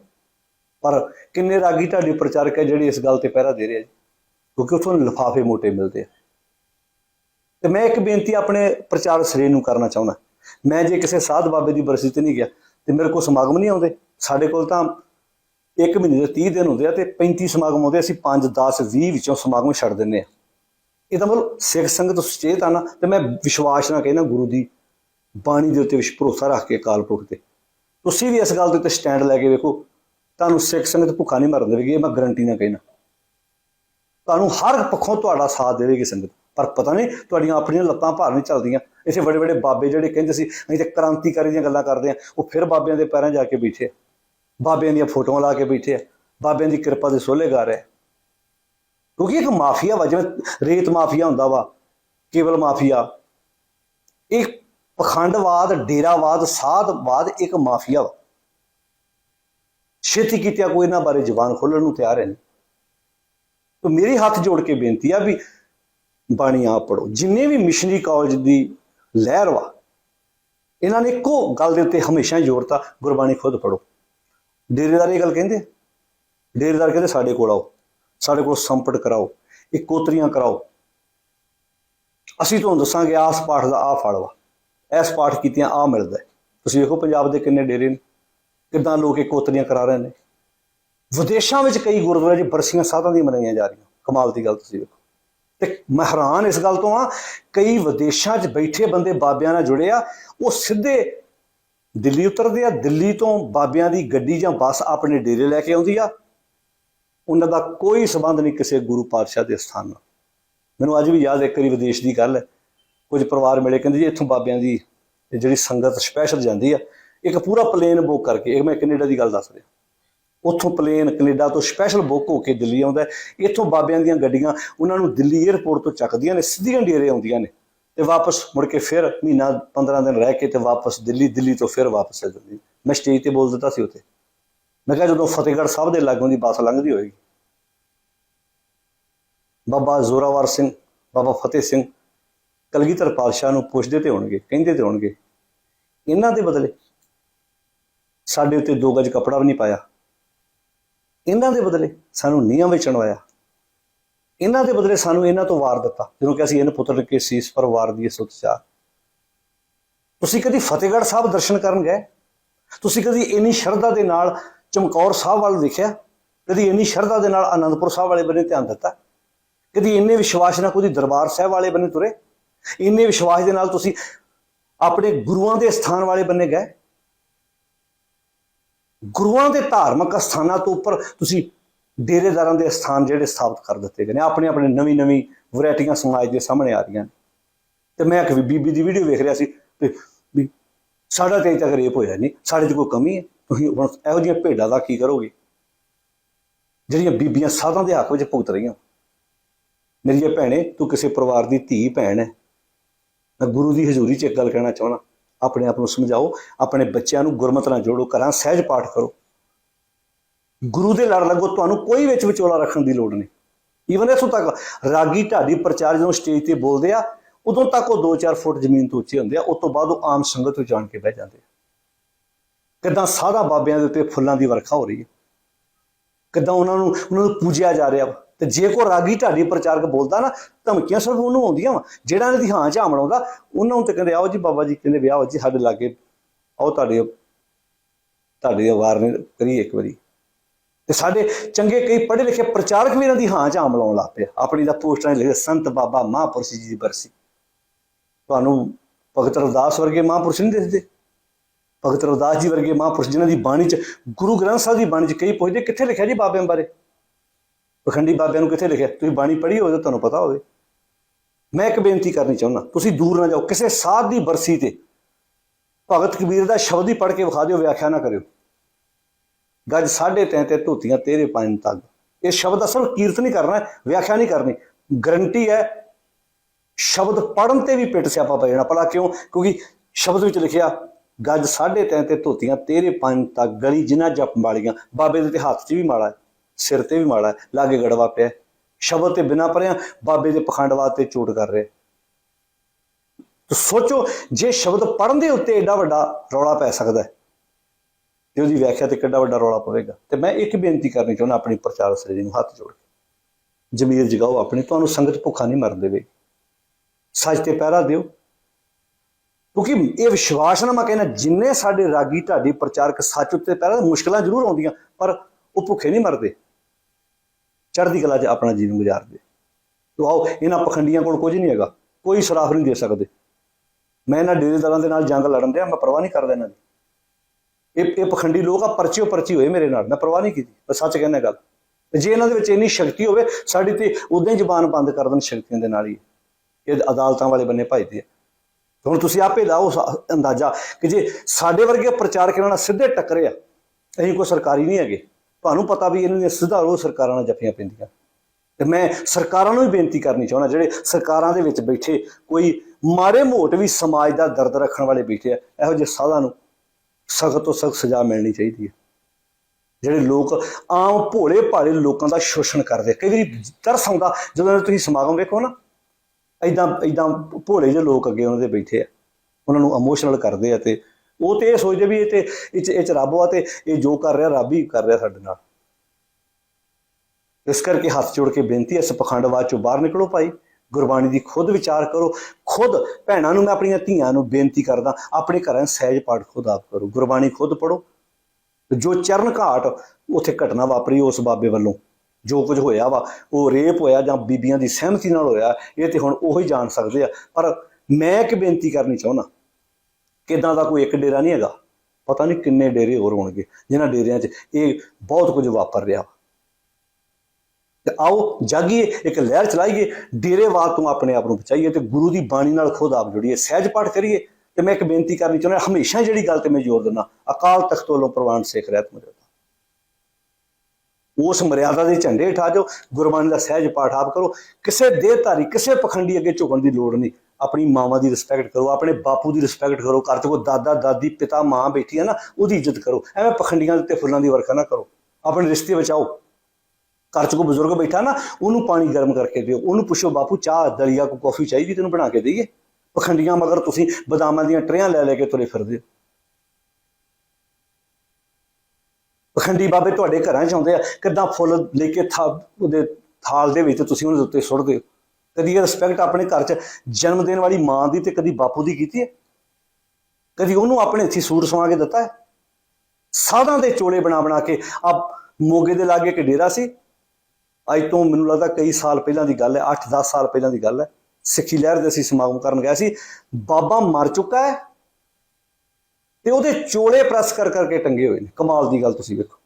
Speaker 1: ਪਰ ਕਿੰਨੇ ਰਾਗੀ ਢਾਡੀ ਪ੍ਰਚਾਰਕ ਹੈ ਜਿਹੜੇ ਇਸ ਗੱਲ ਤੇ ਪਹਿਰਾ ਦੇ ਰਹੇ ਆ ਜੀ? ਕਿਉਂਕਿ ਉਥੋਂ ਲਿਫਾਫੇ ਮੋਟੇ ਮਿਲਦੇ ਆ। ਤੇ ਮੈਂ ਇੱਕ ਬੇਨਤੀ ਆਪਣੇ ਪ੍ਰਚਾਰ ਸ੍ਰੇ ਨੂੰ ਕਰਨਾ ਚਾਹੁੰਦਾ। ਮੈਂ ਜੇ ਕਿਸੇ ਸਾਧ ਬਾਬੇ ਦੀ ਬਰਸੀ ਤੇ ਨਹੀਂ ਗਿਆ, ਤੇ ਮੇਰੇ ਕੋਲ ਸਮਾਗਮ ਨਹੀਂ ਆਉਂਦੇ। ਸਾਡੇ ਕੋਲ ਤਾਂ ਇੱਕ ਮਹੀਨੇ ਦੇ 30 ਦਿਨ ਹੁੰਦੇ ਆ ਤੇ 35 ਸਮਾਗਮ ਆਉਂਦੇ ਅਸੀਂ 5 10 20 ਵਿੱਚੋਂ ਸਮਾਗਮ ਛੱਡ ਦਿੰਨੇ ਆ। ਇਹਦਾ ਮਤਲਬ ਸਿੱਖ ਸੰਗਤ ਸੁਚੇਤ ਆ ਨਾ, ਤੇ ਮੈਂ ਵਿਸ਼ਵਾਸ ਨਾਲ ਕਹਿੰਦਾ ਗੁਰੂ ਦੀ ਬਾਣੀ ਦੇ ਉੱਤੇ ਵਿਸ਼ ਭਰੋਸਾ ਰੱਖ ਕੇ ਅਕਾਲ ਪੁਰਖ ਤੇ। ਤੁਸੀਂ ਵੀ ਇਸ ਗੱਲ ਦੇ ਉੱਤੇ ਸਟੈਂਡ ਲੈ ਕੇ ਵੇਖੋ। ਤੁਹਾਨੂੰ ਸਿੱਖ ਸੰਗਤ ਭੁੱਖਾ ਨਹੀਂ ਮਰਨ ਦੇਵੇਗੀ, ਇਹ ਮੈਂ ਗਰੰਟੀ ਨਾਲ ਕਹਿਣਾ। ਤੁਹਾਨੂੰ ਹਰ ਪੱਖੋਂ ਤੁਹਾਡਾ ਸਾਥ ਦੇਵੇਗੀ ਸੰਗਤ, ਪਰ ਪਤਾ ਨਹੀਂ ਤੁਹਾਡੀਆਂ ਆਪਣੀਆਂ ਲੱਤਾਂ ਭਾਰ ਨਹੀਂ ਚੱਲਦੀਆਂ। ਇਥੇ ਵੱਡੇ ਵੱਡੇ ਬਾਬੇ ਜਿਹੜੇ ਕਹਿੰਦੇ ਸੀ, ਅਸੀਂ ਤੇ ਕ੍ਰਾਂਤੀਕਾਰੀ ਦੀਆਂ ਗੱਲਾਂ ਕਰਦੇ ਆ ਉਹ ਫਿਰ ਬਾਬਿਆਂ ਦੇ ਪੈਰਾਂ ਜਾ ਕੇ ਬੈਠੇ ਆ। ਬਾਬਿਆਂ ਦੀਆਂ ਫੋਟੋਆਂ ਲਾ ਕੇ ਬੈਠੇ ਆ। ਬਾਬਿਆਂ ਦੀ ਕਿਰਪਾ ਦੇ ਸੋਲੇ ਗਾ ਰਹੇ ਆ। ਕਿਉਂਕਿ ਇੱਕ ਮਾਫੀਆ ਵਾ, ਜਿਵੇਂ ਰੇਤ ਮਾਫੀਆ ਹੁੰਦਾ ਵਾ, ਕੇਵਲ ਮਾਫੀਆ। ਇਹ ਪਖੰਡਵਾਦ, ਡੇਰਾਵਾਦ, ਸਾਧਵਾਦ ਇੱਕ ਮਾਫੀਆ ਵਾ। ਛੇਤੀ ਕੀਤਿਆ ਕੋਈ ਇਹਨਾਂ ਬਾਰੇ ਜ਼ੁਬਾਨ ਖੋਲਣ ਨੂੰ ਤਿਆਰ ਹੈ ਨਹੀਂ। ਤਾਂ ਮੇਰੀ ਹੱਥ ਜੋੜ ਕੇ ਬੇਨਤੀ ਆ ਵੀ ਬਾਣੀ ਆਪ ਪੜੋ ਜਿੰਨੇ ਵੀ ਮਿਸ਼ਨਰੀ ਕਾਲਜ ਦੀ ਲਹਿਰ ਵਾ, ਇਹਨਾਂ ਨੇ ਇੱਕੋ ਗੱਲ ਦੇ ਉੱਤੇ ਹਮੇਸ਼ਾ ਜ਼ੋਰ ਤਾ ਗੁਰਬਾਣੀ ਖੁਦ ਪੜੋ ਡੇਰੇਦਾਰ ਇਹ ਗੱਲ ਕਹਿੰਦੇ ਡੇਰੇਦਾਰ ਕਹਿੰਦੇ, ਸਾਡੇ ਕੋਲ ਆਓ, ਸਾਡੇ ਕੋਲ ਸੰਪਟ ਕਰਾਓ ਇਕੋਤਰੀਆਂ ਕਰਾਓ। ਅਸੀਂ ਤੁਹਾਨੂੰ ਦੱਸਾਂਗੇ, ਆਸ ਪਾਠ ਦਾ ਆ ਫਲ ਵਾ। ਇਸ ਪਾਠ ਕੀਤੀਆਂ ਆ ਮਿਲਦਾ ਤੁਸੀਂ ਵੇਖੋ, ਪੰਜਾਬ ਦੇ ਕਿੰਨੇ ਡੇਰੇ ਨੇ। ਕਿੱਦਾਂ ਲੋਕ ਇਹ ਕਰਾ ਰਹੇ ਨੇ? ਵਿਦੇਸ਼ਾਂ ਵਿੱਚ ਕਈ ਗੁਰਦੁਆਰੇ 'ਚ ਬਰਸੀਆਂ ਸਾਧਾਂ ਦੀਆਂ ਮਨਾਈਆਂ ਜਾ ਰਹੀਆਂ। ਕਮਾਲ ਦੀ ਗੱਲ ਤੁਸੀਂ ਵੇਖੋ। ਤੇ ਮੈਂ ਹੈਰਾਨ ਇਸ ਗੱਲ ਤੋਂ ਆ, ਕਈ ਵਿਦੇਸ਼ਾਂ 'ਚ ਬੈਠੇ ਬੰਦੇ ਬਾਬਿਆਂ ਨਾਲ ਜੁੜੇ ਆ, ਉਹ ਸਿੱਧੇ ਦਿੱਲੀ ਉਤਰਦੇ ਆ, ਦਿੱਲੀ ਤੋਂ ਬਾਬਿਆਂ ਦੀ ਗੱਡੀ ਜਾਂ ਬੱਸ ਆਪਣੇ ਡੇਰੇ ਲੈ ਕੇ ਆਉਂਦੀ ਆ। ਉਹਨਾਂ ਦਾ ਕੋਈ ਸਬੰਧ ਨਹੀਂ ਕਿਸੇ ਗੁਰੂ ਪਾਤਸ਼ਾਹ ਦੇ ਸਥਾਨ ਨਾਲ। ਮੈਨੂੰ ਅੱਜ ਵੀ ਯਾਦ ਇੱਕ ਵਾਰੀ ਵਿਦੇਸ਼ ਦੀ ਗੱਲ ਹੈ। ਕੁਝ ਪਰਿਵਾਰ ਮਿਲੇ, ਕਹਿੰਦੇ ਜੀ ਇੱਥੋਂ ਬਾਬਿਆਂ ਦੀ ਜਿਹੜੀ ਸੰਗਤ ਸਪੈਸ਼ਲ ਜਾਂਦੀ ਆ ਇੱਕ ਪੂਰਾ ਪਲੇਨ ਬੁੱਕ ਕਰਕੇ ਇਹ ਮੈਂ ਕੈਨੇਡਾ ਦੀ ਗੱਲ ਦੱਸ ਰਿਹਾ। ਉੱਥੋਂ ਪਲੇਨ ਕੈਨੇਡਾ ਤੋਂ ਸਪੈਸ਼ਲ ਬੁੱਕ ਹੋ ਕੇ ਦਿੱਲੀ ਆਉਂਦਾ ਇੱਥੋਂ ਬਾਬਿਆਂ ਦੀਆਂ ਗੱਡੀਆਂ ਉਹਨਾਂ ਨੂੰ ਦਿੱਲੀ 에ਅਰਪੋਰਟ ਤੋਂ ਚੱਕਦੀਆਂ ਨੇ, ਸਿੱਧੀਆਂ ਡੇਰੇ ਆਉਂਦੀਆਂ ਨੇ ਤੇ ਵਾਪਸ ਮੁੜ ਕੇ ਫਿਰ ਮਹੀਨਾ 15 ਦਿਨ ਰਹਿ ਕੇ ਤੇ ਵਾਪਸ ਦਿੱਲੀ ਦਿੱਲੀ ਤੋਂ ਫਿਰ ਵਾਪਸ ਆ ਜਾਂਦੀ। ਮੈਂ ਸਟੇਜ ਤੇ ਬੋਲ ਦਿੱਤਾ ਸੀ ਉੱਥੇ। ਮੈਂ ਕਿਹਾ ਜਦੋਂ ਫਤਿਹਗੜ੍ਹ ਸਾਹਿਬ ਦੇ ਲਾਗੋਂ ਦੀ ਬੱਸ ਲੰਘਦੀ ਹੋਏਗੀ। ਬਾਬਾ ਜ਼ੋਰਾਵਰ ਸਿੰਘ, ਬਾਬਾ ਫਤਿਹ ਸਿੰਘ ਕਲਗੀਧਰ ਪਾਤਸ਼ਾਹ ਨੂੰ ਪੁੱਛਦੇ ਤੇ ਹੋਣਗੇ, ਕਹਿੰਦੇ ਤੇ ਹੋਣਗੇ। ਇਹਨਾਂ ਦੇ ਬਦਲੇ ਸਾਡੇ ਉੱਤੇ ਦੋ ਗਜ ਕਪੜਾ ਵੀ ਨਹੀਂ ਪਾਇਆ। ਇਹਨਾਂ ਦੇ ਬਦਲੇ ਸਾਨੂੰ ਨੀਹਾਂ ਵਿੱਚ ਚਣਵਾਇਆ ਇਹਨਾਂ ਦੇ ਬਦਲੇ ਸਾਨੂੰ ਇਹਨਾਂ ਤੋਂ ਵਾਰ ਦਿੱਤਾ, ਜਦੋਂ ਕਿ ਅਸੀਂ ਇਹਨਾਂ ਪੁੱਤਰ ਕੇ ਸੀਸ ਪਰ ਵਾਰ ਦੀ ਸੁਤ ਚਾਹ। ਤੁਸੀਂ ਕਦੀ ਫਤਿਹਗੜ੍ਹ ਸਾਹਿਬ ਦਰਸ਼ਨ ਕਰਨ ਗਏ? ਤੁਸੀਂ ਕਦੀ ਇੰਨੀ ਸ਼ਰਧਾ ਦੇ ਨਾਲ ਚਮਕੌਰ ਸਾਹਿਬ ਵੱਲ ਦੇਖਿਆ? ਕਦੀ ਇੰਨੀ ਸ਼ਰਧਾ ਦੇ ਨਾਲ ਆਨੰਦਪੁਰ ਸਾਹਿਬ ਵਾਲੇ ਬੰਨੇ ਧਿਆਨ ਦਿੱਤਾ? ਕਦੀ ਇੰਨੇ ਵਿਸ਼ਵਾਸ ਨਾਲ ਕੋਈ ਦਰਬਾਰ ਸਾਹਿਬ ਵਾਲੇ ਬੰਨੇ ਤੁਰੇ? ਇੰਨੇ ਵਿਸ਼ਵਾਸ ਦੇ ਨਾਲ ਤੁਸੀਂ ਆਪਣੇ ਗੁਰੂਆਂ ਦੇ ਸਥਾਨ ਵਾਲੇ ਬੰਨੇ ਗਏ? ਗੁਰੂਆਂ ਦੇ ਧਾਰਮਿਕ ਸਥਾਨਾਂ ਤੋਂ ਉੱਪਰ ਤੁਸੀਂ ਡੇਰੇਦਾਰਾਂ ਦੇ ਸਥਾਨ ਜਿਹੜੇ ਸਥਾਪਿਤ ਕਰ ਦਿੱਤੇ ਗਏ ਨੇ। ਆਪਣੇ ਆਪਣੇ ਨਵੀਂ ਨਵੀਂ ਵੈਰਾਈਟੀਆਂ ਸਮਾਜ ਦੇ ਸਾਹਮਣੇ ਆ ਰਹੀਆਂ ਨੇ। ਤੇ ਮੈਂ ਇੱਕ ਬੀਬੀ ਦੀ ਵੀਡੀਓ ਵੇਖ ਰਿਹਾ ਸੀ ਤੇ ਵੀ ਸਾਡਾ ਤੇ ਅਜੇ ਤੱਕ ਰੇਪ ਹੋਇਆ ਨਹੀਂ। ਸਾਡੇ 'ਚ ਕੋਈ ਕਮੀ ਹੈ? ਤੁਸੀਂ ਹੁਣ ਇਹੋ ਜਿਹੀਆਂ ਭੇਡਾਂ ਦਾ ਕੀ ਕਰੋਗੇ? ਜਿਹੜੀਆਂ ਬੀਬੀਆਂ ਸਾਧਾਂ ਦੇ ਹੱਕ ਵਿੱਚ ਭੁਗਤ ਰਹੀਆਂ। ਮੇਰੀ ਇਹ ਭੈਣੇ, ਤੂੰ ਕਿਸੇ ਪਰਿਵਾਰ ਦੀ ਧੀ ਭੈਣ ਹੈ। ਮੈਂ ਗੁਰੂ ਦੀ ਹਜ਼ੂਰੀ 'ਚ ਇੱਕ ਗੱਲ ਕਹਿਣਾ ਚਾਹਣਾ ਆਪਣੇ ਆਪ ਨੂੰ ਸਮਝਾਓ, ਆਪਣੇ ਬੱਚਿਆਂ ਨੂੰ ਗੁਰਮਤਿ ਨਾਲ ਜੋੜੋ, ਘਰਾਂ ਸਹਿਜ ਪਾਠ ਕਰੋ। ਗੁਰੂ ਦੇ ਲੜ ਲੱਗੋ, ਤੁਹਾਨੂੰ ਕੋਈ ਵਿੱਚ ਵਿਚੋਲਾ ਰੱਖਣ ਦੀ ਲੋੜ ਨਹੀਂ। ਈਵਨ ਇਥੋਂ ਤੱਕ, ਰਾਗੀ ਢਾਡੀ ਪ੍ਰਚਾਰ ਜਦੋਂ ਸਟੇਜ ਤੇ ਬੋਲਦੇ ਆ, ਉਦੋਂ ਤੱਕ ਉਹ 2-4 ਫੁੱਟ ਜ਼ਮੀਨ ਤੋਂ ਉੱਚੇ ਹੁੰਦੇ ਆ ਉਸ ਤੋਂ ਬਾਅਦ ਉਹ ਆਮ ਸੰਗਤ ਵਿੱਚ ਜਾਣ ਕੇ ਬਹਿ ਜਾਂਦੇ ਆ। ਕਿਦਾਂ ਸਾਦਾ ਬਾਬਿਆਂ ਦੇ ਉੱਤੇ ਫੁੱਲਾਂ ਦੀ ਵਰਖਾ ਹੋ ਰਹੀ ਹੈ। ਕਿਦਾਂ ਉਹਨਾਂ ਨੂੰ ਉਹਨਾਂ ਨੂੰ ਪੂਜਿਆ ਜਾ ਰਿਹਾ ਵਾ। ਤੇ ਜੇ ਕੋ ਰਾਗੀ ਢਾਡੀ ਪ੍ਰਚਾਰਕ ਬੋਲਦਾ ਨਾ, ਧਮਕੀਆਂ ਸਿਰਫ ਉਹਨੂੰ ਆਉਂਦੀਆਂ ਵਾ। ਜਿਹੜਾ ਇਹਨਾਂ ਦੀ ਹਾਂ ਚ ਝਾਮਣ ਆਉਂਦਾ, ਉਹਨਾਂ ਨੂੰ ਤੇ ਕਹਿੰਦੇ, ਆਓ ਜੀ ਬਾਬਾ ਜੀ, ਕਹਿੰਦੇ, ਵਿਆਹ ਹੋ ਜੀ ਸਾਡੇ ਲਾਗੇ। ਆਓ ਤੁਹਾਡੇ ਤੁਹਾਡੇ ਵਾਰ ਨੇ ਕਰੀ ਇੱਕ ਵਾਰੀ। ਤੇ ਸਾਡੇ ਚੰਗੇ ਕਈ ਪੜ੍ਹੇ ਲਿਖੇ ਪ੍ਰਚਾਰਕ ਵੀ ਇਹਨਾਂ ਦੀ ਹਾਂ ਚ ਆਮ ਲਾਉਣ ਲੱਗ ਪਏ ਆਪਣੀ ਦਾ ਪੋਸਟਰਾਂ 'ਚ ਲਿਖੇ ਸੰਤ ਬਾਬਾ ਮਹਾਂਪੁਰਸ਼ ਜੀ ਦੀ ਬਰਸੀ। ਤੁਹਾਨੂੰ ਭਗਤ ਰਵਿਦਾਸ ਵਰਗੇ ਮਹਾਂਪੁਰਸ਼ ਨਹੀਂ ਦਿਸਦੇ। ਭਗਤ ਰਵਿਦਾਸ ਜੀ ਵਰਗੇ ਮਹਾਂਪੁਰਸ਼, ਜਿਨ੍ਹਾਂ ਦੀ ਬਾਣੀ 'ਚ, ਗੁਰੂ ਗ੍ਰੰਥ ਸਾਹਿਬ ਦੀ ਬਾਣੀ 'ਚ ਕਈ ਪੁੱਛਦੇ, ਕਿੱਥੇ ਲਿਖਿਆ ਜੀ ਬਾਬਿਆਂ ਬਾਰੇ? ਪਖੰਡੀ ਬਾਬਿਆਂ ਨੂੰ ਕਿੱਥੇ ਲਿਖਿਆ? ਤੁਸੀਂ ਬਾਣੀ ਪੜ੍ਹੀ ਹੋਵੇ ਤਾਂ ਤੁਹਾਨੂੰ ਪਤਾ ਹੋਵੇ। ਮੈਂ ਇੱਕ ਬੇਨਤੀ ਕਰਨੀ ਚਾਹੁੰਦਾ, ਤੁਸੀਂ ਦੂਰ ਨਾ ਜਾਓ, ਕਿਸੇ ਸਾਧ ਦੀ ਬਰਸੀ ਤੇ ਭਗਤ ਕਬੀਰ ਦਾ ਸ਼ਬਦ ਹੀ ਪੜ੍ਹ ਕੇ ਵਿਖਾ ਦਿਓ, ਵਿਆਖਿਆ ਨਾ ਕਰਿਓ। ਗੱਜ ਸਾਢੇ ਤੈਂ ਤੇ ਧੋਤੀਆਂ ਤੇਰੇ ਪੰਜ ਤੱਕ। ਇਹ ਸ਼ਬਦ ਅਸਲ ਕੀਰਤਨ ਹੀ ਕਰਨਾ ਵਿਆਖਿਆ ਨਹੀਂ ਕਰਨੀ। ਗਰੰਟੀ ਹੈ, ਸ਼ਬਦ ਪੜਨ ਤੇ ਵੀ ਪਿੱਟ ਸਿਆਪਾ ਪੈ ਜਾਣਾ। ਭਲਾ ਕਿਉਂ? ਕਿਉਂਕਿ ਸ਼ਬਦ ਵਿੱਚ ਲਿਖਿਆ, ਗੱਜ ਸਾਢੇ ਤੈਂ ਤੇ ਧੋਤੀਆਂ ਤੇਰੇ ਪੰਜ ਤੱਕ, ਗਲੀ ਜਿਨ੍ਹਾਂ ਜਪ ਮਾਲੀਆਂ ਬਾਬੇ ਦੇ ਤੇ ਹੱਥ 'ਚ ਵੀ ਮਾੜਾ ਹੈ। ਸਿਰ ਤੇ ਵੀ ਮਾੜਾ ਹੈ, ਲਾਗੇ ਗੜਵਾ ਪਿਆ ਸ਼ਬਦ ਤੇ ਬਿਨਾ ਪਰਿਆ ਬਾਬੇ ਦੇ ਪਖੰਡਵਾਦ ਤੇ ਚੋਟ ਕਰ ਰਿਹਾ ਤੋ ਸੋਚੋ, ਜੇ ਸ਼ਬਦ ਪੜਨ ਦੇ ਉੱਤੇ ਐਡਾ ਵੱਡਾ ਰੌਲਾ ਪੈ ਸਕਦਾ ਹੈ, ਤੇ ਉਹਦੀ ਵਿਆਖਿਆ ਤੇ ਕਿੱਡਾ ਵੱਡਾ ਰੌਲਾ ਪਵੇਗਾ। ਤੇ ਮੈਂ ਇੱਕ ਬੇਨਤੀ ਕਰਨੀ ਚਾਹੁੰਦਾ ਆਪਣੀ ਪ੍ਰਚਾਰ ਸ੍ਰੇਣੀ ਨੂੰ ਹੱਥ ਜੋੜ ਕੇ। ਜ਼ਮੀਰ ਜਗਾਓ ਆਪਣੀ, ਤੁਹਾਨੂੰ ਸੰਗਤ ਭੁੱਖਾ ਨਹੀਂ ਮਰਨ ਦੇਵੇ ਸੱਚ ਤੇ ਪਹਿਰਾ ਦਿਓ। ਕਿਉਂਕਿ ਇਹ ਵਿਸ਼ਵਾਸ ਨਾਲ ਮੈਂ ਕਹਿੰਦਾ, ਜਿੰਨੇ ਸਾਡੇ ਰਾਗੀ ਢਾਡੀ ਪ੍ਰਚਾਰਕ ਸੱਚ ਉੱਤੇ ਪਹਿਰਾ, ਮੁਸ਼ਕਲਾਂ ਜ਼ਰੂਰ ਆਉਂਦੀਆਂ, ਪਰ ਉਹ ਭੁੱਖੇ ਨਹੀਂ ਮਰਦੇ। ਚੜ੍ਹਦੀ ਕਲਾ 'ਚ ਆਪਣਾ ਜੀਵਨ ਗੁਜ਼ਾਰਦੇ ਤੋ ਆਓ, ਇਹਨਾਂ ਪਖੰਡੀਆਂ ਕੋਲ ਕੁਝ ਨਹੀਂ ਹੈਗਾ। ਕੋਈ ਸਰਾਫ ਨਹੀਂ ਦੇ ਸਕਦੇ। ਮੈਂ ਇਹਨਾਂ ਡੇਰੇਦਾਰਾਂ ਦੇ ਨਾਲ ਜੰਗ ਲੜਨ ਰਿਹਾ ਮੈਂ ਪਰਵਾਹ ਨਹੀਂ ਕਰਦਾ ਇਹਨਾਂ ਦੀ। ਇਹ ਇਹ ਪਖੰਡੀ ਲੋਕ ਆ ਪਰਚੀਓ ਪਰਚੀ ਹੋਏ ਮੇਰੇ ਨਾਲ, ਮੈਂ ਪਰਵਾਹ ਨਹੀਂ ਕੀਤੀ। ਮੈਂ ਸੱਚ ਕਹਿੰਦਾ ਗੱਲ। ਜੇ ਇਹਨਾਂ ਦੇ ਵਿੱਚ ਇੰਨੀ ਸ਼ਕਤੀ ਹੋਵੇ, ਸਾਡੀ ਤੇ ਉਦਾਂ ਹੀ ਜ਼ਬਾਨ ਬੰਦ ਕਰ ਦੇਣ ਸ਼ਕਤੀਆਂ ਦੇ ਨਾਲ ਹੀ। ਇਹ ਅਦਾਲਤਾਂ ਵਾਲੇ ਬੰਨੇ ਭਜਦੇ ਆ। ਹੁਣ ਤੁਸੀਂ ਆਪੇ ਲਾਓ ਅੰਦਾਜ਼ਾ ਕਿ ਜੇ ਸਾਡੇ ਵਰਗੇ ਪ੍ਰਚਾਰਕਾਂ ਨਾਲ ਸਿੱਧੇ ਟੱਕਰੇ ਆ, ਅਸੀਂ ਕੋਈ ਸਰਕਾਰੀ ਨਹੀਂ ਹੈਗੇ। ਤੁਹਾਨੂੰ ਪਤਾ ਵੀ ਇਹਨਾਂ ਦੀਆਂ ਸਿੱਧਾ ਰੋਹ ਸਰਕਾਰਾਂ ਨਾਲ ਜੱਫੀਆਂ ਪੈਂਦੀਆਂ। ਤੇ ਮੈਂ ਸਰਕਾਰਾਂ ਨੂੰ ਵੀ ਬੇਨਤੀ ਕਰਨੀ ਚਾਹੁੰਦਾ, ਜਿਹੜੇ ਸਰਕਾਰਾਂ ਦੇ ਵਿੱਚ ਬੈਠੇ, ਕੋਈ ਮਾੜੇ ਮੋਟ ਵੀ ਸਮਾਜ ਦਾ ਦਰਦ ਰੱਖਣ ਵਾਲੇ ਬੈਠੇ ਆ, ਇਹੋ ਜਿਹੇ ਸਾਧਾਂ ਨੂੰ ਸਖਤ ਤੋਂ ਸਖਤ ਸਜ਼ਾ ਮਿਲਣੀ ਚਾਹੀਦੀ ਹੈ। ਜਿਹੜੇ ਲੋਕ ਆਮ ਭੋਲੇ ਭਾਲੇ ਲੋਕਾਂ ਦਾ ਸ਼ੋਸ਼ਣ ਕਰਦੇ ਕਈ ਵਾਰੀ ਤਰਸ ਆਉਂਦਾ, ਜਦੋਂ ਤੁਸੀਂ ਸਮਾਗਮ ਵੇਖੋ ਨਾ ਐਦਾਂ ਐਦਾਂ ਭੋਲੇ ਜਿਹੇ ਲੋਕ ਅੱਗੇ ਉਹਨਾਂ ਦੇ ਬੈਠੇ ਆ, ਉਹਨਾਂ ਨੂੰ ਇਮੋਸ਼ਨਲ ਕਰਦੇ ਆ ਤੇ ਉਹ ਤੇ ਇਹ ਸੋਚਦੇ ਵੀ ਇਹ ਤੇ ਇਹ 'ਚ- ਇਹ ਚ ਰੱਬ ਆ ਤੇ ਇਹ ਜੋ ਕਰ ਰਿਹਾ, ਰੱਬ ਹੀ ਕਰ ਰਿਹਾ ਸਾਡੇ ਨਾਲ। ਇਸ ਕਰਕੇ ਹੱਥ ਜੋੜ ਕੇ ਬੇਨਤੀ ਹੈ ਇਸ ਪਖੰਡਵਾਦ ਚੋਂ ਬਾਹਰ ਨਿਕਲੋ ਭਾਈ। ਗੁਰਬਾਣੀ ਦੀ ਖੁਦ ਵਿਚਾਰ ਕਰੋ। ਖੁਦ ਭੈਣਾਂ ਨੂੰ ਮੈਂ ਆਪਣੀਆਂ ਧੀਆਂ ਨੂੰ ਬੇਨਤੀ ਕਰਦਾ, ਆਪਣੇ ਘਰਾਂ ਸਹਿਜ ਪਾਠ ਖੁਦ ਆਪ ਕਰੋ। ਗੁਰਬਾਣੀ ਖੁਦ ਪੜੋ ਜੋ ਚਰਨ ਘਾਟ ਉੱਥੇ ਘਟਨਾ ਵਾਪਰੀ ਉਸ ਬਾਬੇ ਵੱਲੋਂ, ਜੋ ਕੁਝ ਹੋਇਆ ਵਾ, ਉਹ ਰੇਪ ਹੋਇਆ ਜਾਂ ਬੀਬੀਆਂ ਦੀ ਸਹਿਮਤੀ ਨਾਲ ਹੋਇਆ, ਇਹ ਤੇ ਹੁਣ ਉਹੀ ਜਾਣ ਸਕਦੇ ਆ। ਪਰ ਮੈਂ ਇੱਕ ਬੇਨਤੀ ਕਰਨੀ ਚਾਹੁੰਦਾ ਕਿਦਾਂ ਦਾ ਕੋਈ ਇੱਕ ਡੇਰਾ ਨਹੀਂ ਹੈਗਾ। ਪਤਾ ਨਹੀਂ ਕਿੰਨੇ ਡੇਰੇ ਹੋਰ ਹੋਣਗੇ, ਜਿਨ੍ਹਾਂ ਡੇਰਿਆਂ 'ਚ ਇਹ ਬਹੁਤ ਕੁਝ ਵਾਪਰ ਰਿਹਾ। ਵਾ ਤੇ ਆਓ ਜਾਗੀਏ, ਇੱਕ ਲਹਿਰ ਚਲਾਈਏ ਡੇਰੇਵਾਦ ਤੋਂ ਆਪਣੇ ਆਪ ਨੂੰ ਬਚਾਈਏ ਤੇ ਗੁਰੂ ਦੀ ਬਾਣੀ ਨਾਲ ਖੁਦ ਆਪ ਜੁੜੀਏ, ਸਹਿਜ ਪਾਠ ਕਰੀਏ। ਤੇ ਮੈਂ ਇੱਕ ਬੇਨਤੀ ਕਰਨੀ ਚਾਹੁੰਦਾ, ਹਮੇਸ਼ਾ ਜਿਹੜੀ ਗੱਲ ਤੇ ਮੈਂ ਜ਼ੋਰ ਦਿੰਦਾ, ਅਕਾਲ ਤਖਤ ਵੱਲੋਂ ਪ੍ਰਵਾਨ ਸਿੱਖ ਰਹਿਤ ਮਰਿਆਦਾ ਉਸ ਮਰਿਆਦਾ ਦੇ ਝੰਡੇ ਉਠਾ ਜਾਓ, ਗੁਰਬਾਣੀ ਦਾ ਸਹਿਜ ਪਾਠ ਆਪ ਕਰੋ। ਕਿਸੇ ਦੇਹਧਾਰੀ, ਕਿਸੇ ਪਖੰਡੀ ਅੱਗੇ ਝੁਕਣ ਦੀ ਲੋੜ ਨਹੀਂ। ਆਪਣੀ ਮਾਵਾਂ ਦੀ ਰਿਸਪੈਕਟ ਕਰੋ, ਆਪਣੇ ਬਾਪੂ ਦੀ ਰਿਸਪੈਕਟ ਕਰੋ, ਘਰ 'ਚ ਕੋਈ ਦਾਦਾ, ਦਾਦੀ, ਪਿਤਾ, ਮਾਂ ਬੈਠੀ ਹੈ ਨਾ, ਉਹਦੀ ਇੱਜ਼ਤ ਕਰੋ। ਐਵੇਂ ਪਖੰਡੀਆਂ ਦੇ ਉੱਤੇ ਫੁੱਲਾਂ ਦੀ ਵਰਖਾ ਨਾ ਕਰੋ। ਆਪਣੇ ਰਿਸ਼ਤੇ ਬਚਾਓ। ਘਰ 'ਚ ਕੋਈ ਬਜ਼ੁਰਗ ਬੈਠਾ ਨਾ, ਉਹਨੂੰ ਪਾਣੀ ਗਰਮ ਕਰਕੇ ਦਿਓ। ਉਹਨੂੰ ਪੁੱਛੋ, ਬਾਪੂ, ਚਾਹ, ਦਲੀਆ ਕੋ ਕਾਫੀ ਚਾਹੀਦੀ ਤੈਨੂੰ ਬਣਾ ਕੇ ਦੇਈਏ? ਪਖੰਡੀਆਂ ਮਗਰ ਤੁਸੀਂ ਬਦਾਮਾਂ ਦੀਆਂ ਟਰੇਆਂ ਲੈ ਲੈ ਕੇ ਤੁਰੇ ਫਿਰਦੇ ਹੋ। ਪਖੰਡੀ ਬਾਬੇ ਤੁਹਾਡੇ ਘਰਾਂ 'ਚ ਆਉਂਦੇ ਆ। ਕਿੱਦਾਂ ਫੁੱਲ ਲੈ ਕੇ ਥਾ ਉਹਦੇ ਥਾਲ ਦੇ ਵਿੱਚ ਤੁਸੀਂ ਉਹਨਾਂ ਉੱਤੇ ਸੁੱਟਦੇ ਹੋ। ਕਦੀ ਇਹ ਰਿਸਪੈਕਟ ਆਪਣੇ ਘਰ 'ਚ ਜਨਮ ਦੇਣ ਵਾਲੀ ਮਾਂ ਦੀ ਤੇ ਕਦੀ ਬਾਪੂ ਦੀ ਕੀਤੀ ਹੈ? ਕਦੀ ਉਹਨੂੰ ਆਪਣੇ ਹੱਥੀ ਸੂਰ ਸਵਾ ਕੇ ਦਿੱਤਾ ਹੈ? ਸਾਧਾਂ ਦੇ ਚੋਲੇ ਬਣਾ ਬਣਾ ਕੇ ਆ ਮੋਗੇ ਦੇ ਲਾਗੇ ਇੱਕ ਡੇਰਾ ਸੀ। ਅੱਜ ਤੋਂ ਮੈਨੂੰ ਲੱਗਦਾ ਕਈ ਸਾਲ ਪਹਿਲਾਂ ਦੀ ਗੱਲ ਹੈ 8-10 ਸਾਲ ਪਹਿਲਾਂ ਦੀ ਗੱਲ ਹੈ। ਸਿੱਖੀ ਲਹਿਰ ਦੇ ਅਸੀਂ ਸਮਾਗਮ ਕਰਨ ਗਏ ਸੀ। ਬਾਬਾ ਮਰ ਚੁੱਕਾ ਹੈ ਤੇ ਉਹਦੇ ਚੋਲੇ ਪ੍ਰੈਸ ਕਰ ਕਰਕੇ ਟੰਗੇ ਹੋਏ ਨੇ। ਕਮਾਲ ਦੀ ਗੱਲ ਤੁਸੀਂ ਵੇਖੋ।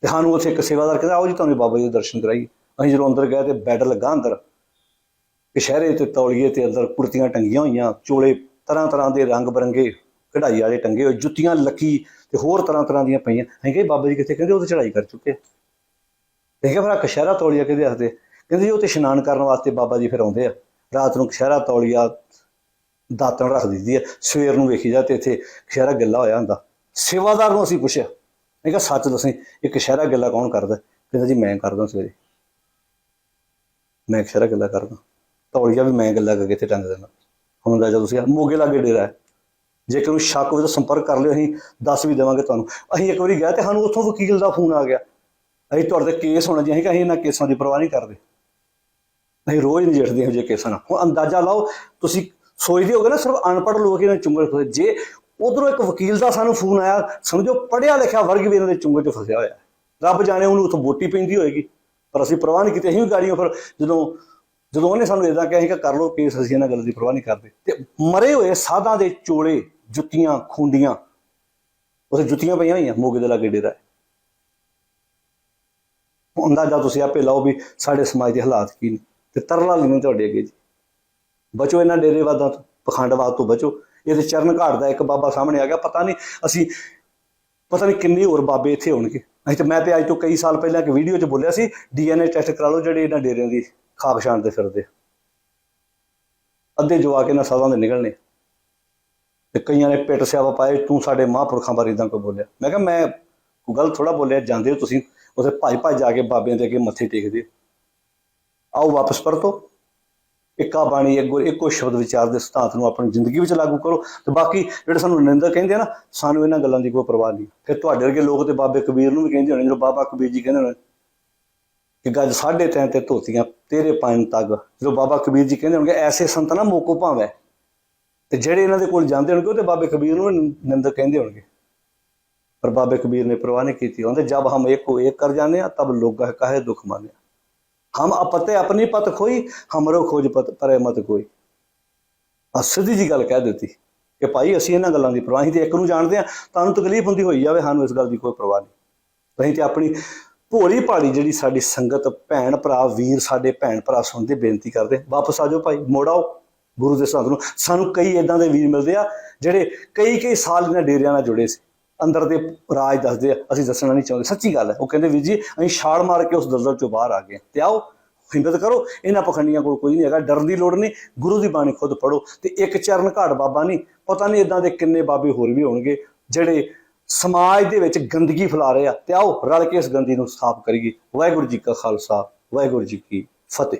Speaker 1: ਤੇ ਸਾਨੂੰ ਉੱਥੇ ਇੱਕ ਸੇਵਾਦਾਰ ਕਹਿੰਦਾ, ਆਓ ਜੀ, ਤੁਹਾਨੂੰ ਬਾਬਾ ਜੀ ਦੇ ਦਰਸ਼ਨ ਕਰਾਈਏ। ਅਸੀਂ ਜਦੋਂ ਅੰਦਰ ਗਏ ਤੇ ਬੈੱਡ ਲੱਗਾ ਅੰਦਰ। ਕਸ਼ਹਿਰੇ ਤੇ ਤੌਲੀਏ ਤੇ ਅੰਦਰ ਕੁੜਤੀਆਂ ਟੰਗੀਆਂ ਹੋਈਆਂ, ਚੋਲੇ ਤਰ੍ਹਾਂ ਤਰ੍ਹਾਂ ਦੇ ਰੰਗ ਬਰੰਗੇ ਕਢਾਈ ਵਾਲੇ ਟੰਗੇ ਹੋਏ, ਜੁੱਤੀਆਂ ਲੱਕੀ ਤੇ ਹੋਰ ਤਰ੍ਹਾਂ ਤਰ੍ਹਾਂ ਦੀਆਂ ਪਈਆਂ। ਅਸੀਂ ਕਿਹਾ, ਬਾਬਾ ਜੀ ਕਿੱਥੇ? ਕਹਿੰਦੇ ਉਹ ਤੇ ਚੜਾਈ ਕਰ ਚੁੱਕੇ ਤੇ ਫਿਰ ਆਹ ਕਸ਼ਹਿਰਾ ਤੌਲੀਆ ਕਿਹਦੇ ਹੱਥਦੇ ਕਹਿੰਦੇ ਜੀ ਉਹ ਤੇ ਇਸ਼ਨਾਨ ਕਰਨ ਵਾਸਤੇ ਬਾਬਾ ਜੀ ਫਿਰ ਆਉਂਦੇ ਆ। ਰਾਤ ਨੂੰ ਕਸ਼ਹਿਰਾ ਤੌਲੀਆ ਦਾਤਣ ਰੱਖ ਦਿੱਤੀ ਹੈ ਸਵੇਰ ਨੂੰ ਵੇਖੀ ਜਾ ਤੇ ਇੱਥੇ ਕਸ਼ਹਿਰਾ ਗੱਲਾ ਹੋਇਆ ਹੁੰਦਾ। ਸੇਵਾਦਾਰ ਨੂੰ ਅਸੀਂ ਪੁੱਛਿਆ। ਮੈਂ ਕਿਹਾ, ਸੱਚ ਦੱਸੀ ਇਹ ਕਸ਼ਹਿਰਾ ਗੱਲਾ ਕੌਣ ਕਰਦਾ? ਕਹਿੰਦਾ ਜੀ, ਮੈਂ ਕਰਦਾ ਸਵੇਰੇ। ਮੈਂ ਕਸ਼ਹਿਰਾ ਗੱਲਾ ਕਰਦਾ। ਤੌਲੀਆ ਵੀ ਮੈਂ ਗੱਲਾਂ ਕਰਕੇ ਇੱਥੇ ਟੰਗ ਦੇਣਾ ਹੁਣ ਦਾ ਜਦੋਂ ਤੁਸੀਂ, ਮੋਗੇ ਲਾਗੇ ਡੇਰਾ ਹੈ। ਜੇ ਕੋਈ ਸ਼ੱਕ ਹੋਵੇ ਤਾਂ ਸੰਪਰਕ ਕਰ ਲਿਓ, ਅਸੀਂ ਦੱਸ ਵੀ ਦੇਵਾਂਗੇ ਤੁਹਾਨੂੰ। ਅਸੀਂ ਇੱਕ ਵਾਰੀ ਗਏ ਤੇ ਸਾਨੂੰ ਉੱਥੋਂ ਵਕੀਲ ਦਾ ਫੋਨ ਆ ਗਿਆ। ਅਸੀਂ ਤੁਹਾਡੇ ਤੇ ਕੇਸ ਹੋਣਾ ਜੀ, ਅਸੀਂ ਕਿਹਾ ਇਹਨਾਂ ਕੇਸਾਂ ਦੀ ਪਰਵਾਹ ਨਹੀਂ ਕਰਦੇ। ਅਸੀਂ ਰੋਜ਼ ਨਜਿੱਠਦੇ ਹਾਂ ਜੇ ਕੇਸਾਂ ਨਾਲ। ਹੁਣ ਅੰਦਾਜ਼ਾ ਲਾਓ, ਤੁਸੀਂ ਸੋਚਦੇ ਹੋਗੇ ਨਾ, ਸਿਰਫ ਅਨਪੜ੍ਹ ਲੋਕ ਇਹਨਾਂ ਚੁੰਗਲ ਫਸੇ। ਜੇ ਉਧਰੋਂ ਇੱਕ ਵਕੀਲ ਦਾ ਸਾਨੂੰ ਫੋਨ ਆਇਆ, ਸਮਝੋ ਪੜਿਆ ਲਿਖਿਆ ਵਰਗ ਵੀ ਇਹਨਾਂ ਦੇ ਚੁੰਗਲ 'ਚ ਫਸਿਆ ਹੋਇਆ। ਰੱਬ ਜਾਣੇ ਉਹਨੂੰ ਉੱਥੋਂ ਬੋਟੀ ਪੈਂਦੀ ਹੋਏਗੀ। ਪਰ ਅਸੀਂ ਪਰਵਾਹ ਨਹੀਂ ਕੀਤੀ, ਅਸੀਂ ਵੀ ਗਾੜੀਆਂ ਫਿਰ ਜਦੋਂ ਜਦੋਂ ਉਹਨੇ ਸਾਨੂੰ ਇਦਾਂ ਕਿਹਾ ਸੀ ਕਿ ਕਰ ਲਓ ਕੇਸ, ਅਸੀਂ ਇਹਨਾਂ ਗੱਲ ਦੀ ਪਰਵਾਹ ਨਹੀਂ ਕਰਦੇ, ਤੇ ਮਰੇ ਹੋਏ ਸਾਧਾਂ ਦੇ ਚੋਲੇ, ਜੁੱਤੀਆਂ, ਖੁੰਡੀਆਂ, ਉੱਥੇ ਜੁੱਤੀਆਂ ਪਈਆਂ ਹੋਈਆਂ ਮੋਗੇ ਦੇ ਲਾਗੇ ਡੇਰਾ ਅੰਦਾਜ਼ਾ ਤੁਸੀਂ ਆਪੇ ਲਾਓ ਵੀ ਸਾਡੇ ਸਮਾਜ ਦੇ ਹਾਲਾਤ ਕੀ ਨੇ। ਤੇ ਤਰਲਾ ਲੈਣੇ ਤੁਹਾਡੇ ਅੱਗੇ ਜੀ। ਬਚੋ ਇਹਨਾਂ ਡੇਰੇਵਾਦਾਂ ਤੋਂ ਪਖੰਡਵਾਦ ਤੋਂ ਬਚੋ। ਇਹਦੇ ਚਰਨ ਘਾਟ ਦਾ ਇੱਕ ਬਾਬਾ ਸਾਹਮਣੇ ਆ ਗਿਆ, ਪਤਾ ਨਹੀਂ ਅਸੀਂ, ਪਤਾ ਨਹੀਂ ਕਿੰਨੇ ਹੋਰ ਬਾਬੇ ਇੱਥੇ ਹੋਣਗੇ। ਅਸੀਂ ਤੇ ਮੈਂ ਤੇ ਅੱਜ ਤੋਂ ਕਈ ਸਾਲ ਪਹਿਲਾਂ ਇੱਕ ਵੀਡੀਓ 'ਚ ਬੋਲਿਆ ਸੀ ਡੀਐਨਏ ਟੈਸਟ ਕਰਾ ਲਓ ਜਿਹੜੇ ਇਹਨਾਂ ਡੇਰਿਆਂ ਦੀ ਖਾਕ ਛਾਣਦੇ ਫਿਰਦੇ ਅੱਧੇ ਜਵਾ ਕੇ ਨਾ ਸਾਲਾਂ ਦੇ ਨਿਕਲਣੇ। ਤੇ ਕਈਆਂ ਨੇ ਪਿੱਟ ਸਿਆਵਾ ਪਾਏ ਤੂੰ ਸਾਡੇ ਮਹਾਂਪੁਰਖਾਂ ਬਾਰੇ ਇਦਾਂ ਕੋਈ ਬੋਲਿਆ। ਮੈਂ ਕਿਹਾ, ਮੈਂ ਕੋਈ ਗੱਲ ਥੋੜਾ ਬੋਲਿਆ, ਜਾਂਦੇ ਹੋ ਤੁਸੀਂ, ਉਥੇ ਭੱਜ ਭੱਜ ਜਾ ਕੇ ਬਾਬਿਆਂ ਦੇ ਅੱਗੇ ਮੱਥੇ ਟੇਕਦੇ ਹੋ। ਆਓ ਵਾਪਸ ਪਰਤੋ। ਇੱਕਾ ਬਾਣੀ, ਇੱਕੋ ਇੱਕੋ ਸ਼ਬਦ ਵਿਚਾਰ ਦੇ ਸਿਧਾਂਤ ਨੂੰ ਆਪਣੀ ਜ਼ਿੰਦਗੀ ਵਿੱਚ ਲਾਗੂ ਕਰੋ। ਤੇ ਬਾਕੀ ਜਿਹੜੇ ਸਾਨੂੰ ਨਿੰਦਰ ਕਹਿੰਦੇ ਆ ਨਾ, ਸਾਨੂੰ ਇਹਨਾਂ ਗੱਲਾਂ ਦੀ ਕੋਈ ਪਰਵਾਹ ਨਹੀਂ। ਫਿਰ ਤੁਹਾਡੇ ਵਰਗੇ ਲੋਕ ਤੇ ਬਾਬੇ ਕਬੀਰ ਨੂੰ ਵੀ ਕਹਿੰਦੇ ਹੋਣੇ, ਜਦੋਂ ਬਾਬਾ ਕਬੀਰ ਜੀ ਕਹਿੰਦੇ ਹੋਣੇ ਕਿ ਗੱਜ ਸਾਢੇ ਤੈਂ ਤੇ ਧੋਤੀਆਂ, ਤੇਰੇ ਪੰਜ ਤੱਕ ਜਦੋਂ ਬਾਬਾ ਕਬੀਰ ਜੀ ਕਹਿੰਦੇ ਹੋਣਗੇ, ਐਸੇ ਸੰਤ ਨਾ ਮੋਕੋ ਭਾਵੇਂ। ਤੇ ਜਿਹੜੇ ਇਹਨਾਂ ਦੇ ਕੋਲ ਜਾਂਦੇ ਹੋਣਗੇ, ਉਹ ਤੇ ਬਾਬੇ ਕਬੀਰ ਨੂੰ ਨਿੰਦਕ ਕਹਿੰਦੇ ਹੋਣਗੇ। ਪਰ ਬਾਬੇ ਕਬੀਰ ਨੇ ਪ੍ਰਵਾਹ ਨਹੀਂ ਕੀਤੀ। ਉਹਨੇ ਜਦ ਹਮ ਇੱਕ ਇੱਕ ਕਰ ਜਾਂਦੇ ਆ ਤਬ ਲੋਗਾ ਕਹੇ ਦੁੱਖ ਮਾਨਿਆ ਹਮ ਅਪਤੇ ਆਪਣੀ ਪਤ ਖੋਈ, ਹਮਰੋ ਖੋਜ ਪਤ ਪਰੇ ਮਤ ਕੋਈ। ਆ ਸਿੱਧੀ ਜੀ ਗੱਲ ਕਹਿ ਦਿੱਤੀ ਕਿ ਭਾਈ ਅਸੀਂ ਇਹਨਾਂ ਗੱਲਾਂ ਦੀ ਪਰਵਾਹੀ ਤੇ ਇੱਕ ਨੂੰ ਜਾਣਦੇ ਆ ਤੁਹਾਨੂੰ ਤਕਲੀਫ ਹੁੰਦੀ ਹੋਈ ਜਾਵੇ, ਸਾਨੂੰ ਇਸ ਗੱਲ ਦੀ ਕੋਈ ਪਰਵਾਹ ਨਹੀਂ। ਅਸੀਂ ਤੇ ਆਪਣੀ ਭੋਲੀ ਭਾੜੀ ਜਿਹੜੀ ਸਾਡੀ ਸੰਗਤ ਭੈਣ ਭਰਾ ਵੀਰ ਸਾਡੇ ਭੈਣ ਭਰਾ ਸੁਣਦੇ ਬੇਨਤੀ ਕਰਦੇ, ਵਾਪਸ ਆ ਜਾਓ ਭਾਈ, ਮੋੜ ਆਓ ਗੁਰੂ ਦੇ ਸੰਤ ਨੂੰ। ਸਾਨੂੰ ਕਈ ਇਦਾਂ ਦੇ ਵੀਰ ਮਿਲਦੇ ਆ, ਜਿਹੜੇ ਕਈ ਕਈ ਸਾਲ ਇਹਨਾਂ ਡੇਰਿਆਂ ਨਾਲ ਜੁੜੇ ਸੀ। ਅੰਦਰ ਦੇ ਰਾਜ ਦੱਸਦੇ ਆ, ਅਸੀਂ ਦੱਸਣਾ ਨਹੀਂ ਚਾਹੁੰਦੇ। ਸੱਚੀ ਗੱਲ ਹੈ, ਉਹ ਕਹਿੰਦੇ ਵੀਰ ਜੀ, ਅਸੀਂ ਛਾਲ ਮਾਰ ਕੇ ਉਸ ਦਲਦਲ ਚੋਂ ਬਾਹਰ ਆ ਗਏ। ਤੇ ਆਓ, ਹਿੰਮਤ ਕਰੋ, ਇਹਨਾਂ ਪਖੰਡੀਆਂ ਕੋਲ ਕੋਈ ਨਹੀਂ ਹੈਗਾ, ਡਰਨ ਦੀ ਲੋੜ ਨਹੀਂ, ਗੁਰੂ ਦੀ ਬਾਣੀ ਖੁਦ ਪੜੋ ਤੇ ਇੱਕ ਚਰਨ ਘਾਟ ਬਾਬਾ ਨਹੀਂ, ਪਤਾ ਨਹੀਂ ਇਦਾਂ ਦੇ ਕਿੰਨੇ ਬਾਬੇ ਹੋਰ ਵੀ ਹੋਣਗੇ, ਜਿਹੜੇ ਸਮਾਜ ਦੇ ਵਿੱਚ ਗੰਦਗੀ ਫੈਲਾ ਰਹੇ ਆ, ਤੇ ਆਓ ਰਲ ਕੇ ਇਸ ਗੰਦੀ ਨੂੰ ਸਾਫ਼ ਕਰੀਏ। ਵਾਹਿਗੁਰੂ ਜੀ ਕਾ ਖਾਲਸਾ, ਵਾਹਿਗੁਰੂ ਜੀ ਕੀ ਫਤਿਹ।